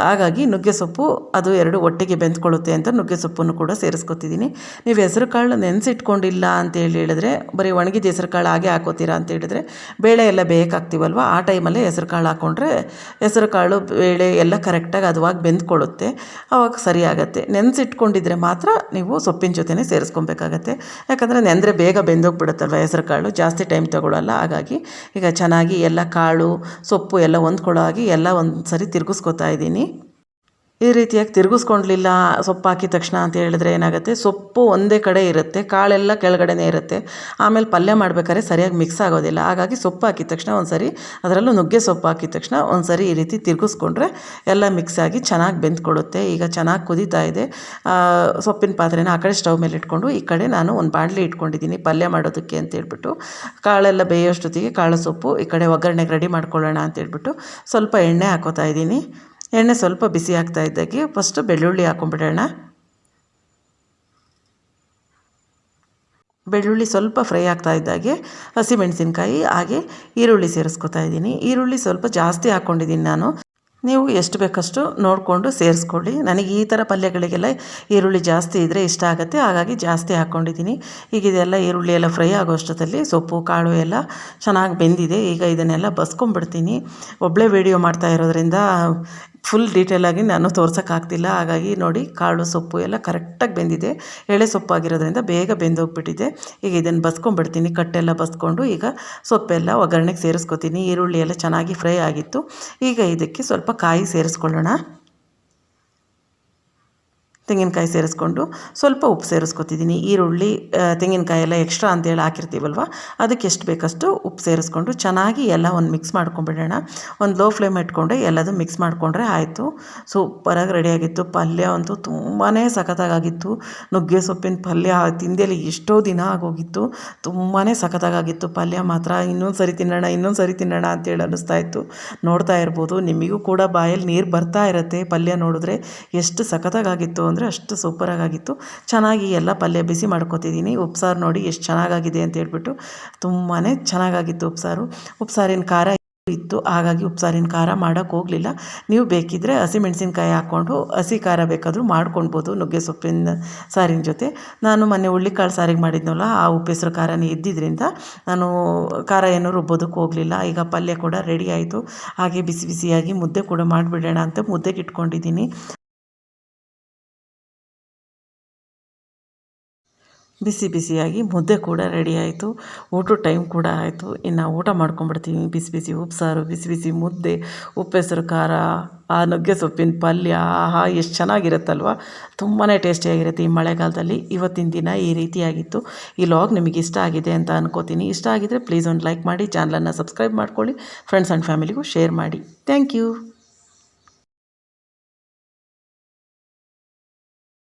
ಹಾಗಾಗಿ ನುಗ್ಗೆ ಸೊಪ್ಪು ಅದು ಎರಡು ಒಟ್ಟಿಗೆ ಬೆಂದ್ಕೊಳ್ಳುತ್ತೆ ಅಂತ ನುಗ್ಗೆ ಸೊಪ್ಪನ್ನು ಕೂಡ ಸೇರಿಸ್ಕೊತಿದ್ದೀನಿ. ನೀವು ಹೆಸರು ಕಾಳು ನೆನೆಸಿಟ್ಕೊಂಡಿಲ್ಲ ಅಂತೇಳಿ ಹೇಳಿದ್ರೆ, ಬರೀ ಒಣಗಿದ ಹೆಸರು ಕಾಳು ಹಾಗೆ ಹಾಕೋತೀರಾ ಅಂತ ಹೇಳಿದ್ರೆ, ಬೇಳೆ ಎಲ್ಲ ಬೇಕಾಗ್ತೀವಲ್ವ? ಆ ಟೈಮಲ್ಲೇ ಹೆಸರು ಕಾಳು ಹಾಕ್ಕೊಂಡ್ರೆ ಹೆಸರು ಕಾಳು, ಬೇಳೆ ಎಲ್ಲ ಕರೆಕ್ಟಾಗಿ ಅದುವಾಗಿ ಬೆಂದ್ಕೊಳ್ಳುತ್ತೆ. ಅವಾಗ ಸರಿಯಾಗತ್ತೆ. ನೆನೆಸಿಟ್ಕೊಂಡಿದ್ರೆ ಮಾತ್ರ ನೀವು ಸೊಪ್ಪಿನ ಜೊತೆನೇ ಸೇರಿಸ್ಕೊಬೇಕಾಗತ್ತೆ. ಯಾಕಂದರೆ ನೆಂದರೆ ಬೇಗ ಬೆಂದೋಗ್ಬಿಡುತ್ತಲ್ವ ಹೆಸರು ಕಾಳು? ಜಾಸ್ತಿ ಟೈಮ್ ತಗೊಳ್ಳಲ್ಲ ಹಾಗಾಗಿ ಈಗ ಚೆನ್ನಾಗಿ ಎಲ್ಲ ಕಾಳು, ಸೊಪ್ಪು ಎಲ್ಲ ಹೊಂದ್ಕೊಳ್ಳೋ ಹಾಗೆ ಎಲ್ಲ ಒಂದು ಸರಿ ತಿರುಗಿಸ್ಕೊತಾ ಇದ್ದೀನಿ. ಈ ರೀತಿಯಾಗಿ ತಿರುಗಿಸ್ಕೊಂಡ್ಲಿಲ್ಲ ಸೊಪ್ಪು ಹಾಕಿದ ತಕ್ಷಣ ಅಂತ ಹೇಳಿದ್ರೆ ಏನಾಗುತ್ತೆ? ಸೊಪ್ಪು ಒಂದೇ ಕಡೆ ಇರುತ್ತೆ, ಕಾಳೆಲ್ಲ ಕೆಳಗಡೆನೇ ಇರುತ್ತೆ. ಆಮೇಲೆ ಪಲ್ಯ ಮಾಡ್ಬೇಕಾದ್ರೆ ಸರಿಯಾಗಿ ಮಿಕ್ಸ್ ಆಗೋದಿಲ್ಲ. ಹಾಗಾಗಿ ಸೊಪ್ಪು ಹಾಕಿದ ತಕ್ಷಣ ಒಂದ್ಸರಿ, ಅದರಲ್ಲೂ ನುಗ್ಗೆ ಸೊಪ್ಪು ಹಾಕಿದ ತಕ್ಷಣ ಒಂದ್ಸರಿ ಈ ರೀತಿ ತಿರುಗಿಸ್ಕೊಂಡ್ರೆ ಎಲ್ಲ ಮಿಕ್ಸ್ ಆಗಿ ಚೆನ್ನಾಗಿ ಬೆಂದ್ಕೊಡುತ್ತೆ. ಈಗ ಚೆನ್ನಾಗಿ ಕುದೀತಾ ಇದೆ. ಸೊಪ್ಪಿನ ಪಾತ್ರೆನ ಆ ಕಡೆ ಸ್ಟವ್ ಮೇಲೆ ಇಟ್ಕೊಂಡು ಈ ಕಡೆ ನಾನು ಒಂದು ಬಾಣಲಿ ಇಟ್ಕೊಂಡಿದ್ದೀನಿ ಪಲ್ಯ ಮಾಡೋದಕ್ಕೆ ಅಂತ ಹೇಳ್ಬಿಟ್ಟು. ಕಾಳೆಲ್ಲ ಬೇಯೋಷ್ಟೊತ್ತಿಗೆ ಕಾಳು ಸೊಪ್ಪು ಈ ಕಡೆ ಒಗ್ಗರಣೆಗೆ ರೆಡಿ ಮಾಡ್ಕೊಳ್ಳೋಣ ಅಂತ ಹೇಳ್ಬಿಟ್ಟು ಸ್ವಲ್ಪ ಎಣ್ಣೆ ಹಾಕೋತಾ ಇದ್ದೀನಿ. ಎಣ್ಣೆ ಸ್ವಲ್ಪ ಬಿಸಿ ಆಗ್ತಾ ಇದ್ದಾಗೆ. ಫಸ್ಟು ಬೆಳ್ಳುಳ್ಳಿ ಹಾಕೊಂಡ್ಬಿಡೋಣ ಬೆಳ್ಳುಳ್ಳಿ ಸ್ವಲ್ಪ ಫ್ರೈ ಆಗ್ತಾ ಇದ್ದಾಗೆ. ಹಸಿಮೆಣಸಿನ್ಕಾಯಿ, ಹಾಗೆ ಈರುಳ್ಳಿ ಸೇರಿಸ್ಕೊತಾ ಇದ್ದೀನಿ. ಈರುಳ್ಳಿ ಸ್ವಲ್ಪ ಜಾಸ್ತಿ ಹಾಕ್ಕೊಂಡಿದ್ದೀನಿ ನಾನು. ನೀವು ಎಷ್ಟು ಬೇಕಷ್ಟು ನೋಡಿಕೊಂಡು ಸೇರಿಸ್ಕೊಳ್ಳಿ. ನನಗೆ ಈ ಥರ ಪಲ್ಯಗಳಿಗೆಲ್ಲ ಈರುಳ್ಳಿ ಜಾಸ್ತಿ ಇದ್ದರೆ ಇಷ್ಟ ಆಗುತ್ತೆ. ಹಾಗಾಗಿ ಜಾಸ್ತಿ ಹಾಕ್ಕೊಂಡಿದ್ದೀನಿ ಈಗ ಇದೆಲ್ಲ ಈರುಳ್ಳಿ ಎಲ್ಲ ಫ್ರೈ ಆಗೋ ಅಷ್ಟೊತ್ತಲ್ಲಿ ಸೊಪ್ಪು, ಕಾಳು ಎಲ್ಲ ಚೆನ್ನಾಗಿ ಬೆಂದಿದೆ. ಈಗ ಇದನ್ನೆಲ್ಲ ಬಸ್ಕೊಂಬಿಡ್ತೀನಿ. ಒಬ್ಬಳೇ ವೀಡಿಯೋ ಮಾಡ್ತಾ ಇರೋದ್ರಿಂದ ಫುಲ್ ಡೀಟೇಲಾಗಿ ನಾನು ತೋರ್ಸೋಕ್ಕಾಗ್ತಿಲ್ಲ ಹಾಗಾಗಿ ನೋಡಿ, ಕಾಳು ಸೊಪ್ಪು ಎಲ್ಲ ಕರೆಕ್ಟಾಗಿ ಬೆಂದಿದೆ. ಎಳೆ ಸೊಪ್ಪಾಗಿರೋದ್ರಿಂದ ಬೇಗ ಬೆಂದೋಗ್ಬಿಟ್ಟಿದೆ. ಈಗ ಇದನ್ನು ಬಸ್ಕೊಂಡ್ಬಿಡ್ತೀನಿ. ಕಟ್ಟೆಲ್ಲ ಬಸ್ಕೊಂಡು ಈಗ ಸೊಪ್ಪೆಲ್ಲ ಒಗ್ಗರಣೆಗೆ ಸೇರಿಸ್ಕೊತೀನಿ. ಈರುಳ್ಳಿ ಎಲ್ಲ ಚೆನ್ನಾಗಿ ಫ್ರೈ ಆಗಿತ್ತು. ಈಗ ಇದಕ್ಕೆ ಸ್ವಲ್ಪ ಕಾಯಿ ಸೇರಿಸ್ಕೊಳ್ಳೋಣ. ತೆಂಗಿನಕಾಯಿ ಸೇರಿಸ್ಕೊಂಡು ಸ್ವಲ್ಪ ಉಪ್ಪು ಸೇರಿಸ್ಕೊತಿದ್ದೀನಿ. ಈರುಳ್ಳಿ ತೆಂಗಿನಕಾಯಿ ಎಲ್ಲ ಎಕ್ಸ್ಟ್ರಾ ಅಂತೇಳಿ ಹಾಕಿರ್ತೀವಲ್ವ, ಅದಕ್ಕೆ ಎಷ್ಟು ಬೇಕಷ್ಟು ಉಪ್ಪು ಸೇರಿಸ್ಕೊಂಡು ಚೆನ್ನಾಗಿ ಎಲ್ಲ ಒಂದು ಮಿಕ್ಸ್ ಮಾಡ್ಕೊಂಬಿಡೋಣ. ಒಂದು ಲೋ ಫ್ಲೇಮ್ ಇಟ್ಕೊಂಡೆ ಎಲ್ಲದು ಮಿಕ್ಸ್ ಮಾಡಿಕೊಂಡ್ರೆ ಆಯಿತು. ಸೂಪರಾಗಿ ರೆಡಿಯಾಗಿತ್ತು ಪಲ್ಯ ಅಂತೂ ತುಂಬಾ ಸಖತ್ತಾಗಿತ್ತು ನುಗ್ಗೆ ಸೊಪ್ಪಿನ ಪಲ್ಯ ತಿಂದೇಲಿ ಎಷ್ಟೋ ದಿನ ಆಗೋಗಿತ್ತು. ತುಂಬಾ ಸಖತ್ತಾಗಿತ್ತು ಪಲ್ಯ ಮಾತ್ರ ಇನ್ನೊಂದು ಸರಿ ತಿನ್ನೋಣ, ಇನ್ನೊಂದು ಸರಿ ತಿನ್ನೋಣ ಅಂತೇಳಿ ಅನ್ನಿಸ್ತಾ ಇತ್ತು. ನೋಡ್ತಾ ಇರ್ಬೋದು. ನಿಮಗೂ ಕೂಡ ಬಾಯಲ್ಲಿ ನೀರು ಬರ್ತಾ ಇರುತ್ತೆ. ಪಲ್ಯ ನೋಡಿದ್ರೆ ಎಷ್ಟು ಸಖತ್ತಾಗಿತ್ತು ಅಂದರೆ ಅಷ್ಟು ಸೂಪರಾಗಿತ್ತು ಚೆನ್ನಾಗಿ ಎಲ್ಲ ಪಲ್ಯ ಬಿಸಿ ಮಾಡ್ಕೊತಿದ್ದೀನಿ. ಉಪ್ಸಾರು ನೋಡಿ ಎಷ್ಟು ಚೆನ್ನಾಗಾಗಿದೆ ಅಂತ ಹೇಳ್ಬಿಟ್ಟು ತುಂಬಾ ಚೆನ್ನಾಗಾಗಿತ್ತು ಉಪ್ಸಾರು. ಉಪ್ಸಾರಿನ ಖಾರ ಇತ್ತು. ಹಾಗಾಗಿ ಉಪ್ಸಾರಿನ ಖಾರ ಮಾಡೋಕ್ಕೆ ಹೋಗಲಿಲ್ಲ. ನೀವು ಬೇಕಿದ್ದರೆ ಹಸಿಮೆಣ್ಸಿನ್ಕಾಯಿ ಹಾಕ್ಕೊಂಡು ಹಸಿ ಖಾರ ಬೇಕಾದರೂ ಮಾಡ್ಕೊಳ್ಬೋದು ನುಗ್ಗೆ ಸೊಪ್ಪಿನ ಸಾರಿನ ಜೊತೆ. ನಾನು ಮೊನ್ನೆ ಹುಳ್ಳಿಕಾಳು ಸಾರಿಗೆ ಮಾಡಿದ್ನಲ್ಲ, ಆ ಉಪ್ಪೆಸರು ಖಾರನೇ ಇದ್ದಿದ್ದರಿಂದ ನಾನು ಖಾರ ಏನೂ ರುಬ್ಬೋದಕ್ಕೆ ಹೋಗಲಿಲ್ಲ. ಈಗ ಪಲ್ಯ ಕೂಡ ರೆಡಿ ಆಯಿತು. ಹಾಗೆ ಬಿಸಿ ಬಿಸಿಯಾಗಿ ಮುದ್ದೆ ಕೂಡ ಮಾಡಿಬಿಡೋಣ ಅಂತ ಮುದ್ದೆಗೆ ಇಟ್ಕೊಂಡಿದ್ದೀನಿ. ಬಿಸಿ ಬಿಸಿಯಾಗಿ ಮುದ್ದೆ ಕೂಡ ರೆಡಿ ಆಯಿತು. ಊಟದ ಟೈಮ್ ಕೂಡ ಆಯಿತು. ಇನ್ನು ಊಟ ಮಾಡ್ಕೊಂಬಿಡ್ತೀನಿ ಬಿಸಿ ಬಿಸಿ ಉಪ್ಸಾರು, ಬಿಸಿ ಬಿಸಿ ಮುದ್ದೆ ಉಪ್ಪೆಸರು ಖಾರ, ಆ ನುಗ್ಗೆ ಸೊಪ್ಪಿನ ಪಲ್ಯ, ಆಹಾ, ಎಷ್ಟು ಚೆನ್ನಾಗಿರುತ್ತಲ್ವ? ತುಂಬಾ ಟೇಸ್ಟಿಯಾಗಿರುತ್ತೆ ಈ ಮಳೆಗಾಲದಲ್ಲಿ. ಇವತ್ತಿನ ದಿನ ಈ ರೀತಿಯಾಗಿತ್ತು. ಈ ಲಾಗ್ ನಿಮಗೆ ಇಷ್ಟ ಆಗಿದೆ ಅಂತ ಅನ್ಕೋತೀನಿ. ಇಷ್ಟ ಆಗಿದ್ದರೆ ಪ್ಲೀಸ್ ಒಂದು ಲೈಕ್ ಮಾಡಿ ಚಾನಲನ್ನು ಸಬ್ಸ್ಕ್ರೈಬ್ ಮಾಡ್ಕೊಳ್ಳಿ. ಫ್ರೆಂಡ್ಸ್ ಆ್ಯಂಡ್ ಫ್ಯಾಮಿಲಿಗೂ ಶೇರ್ ಮಾಡಿ. Thank you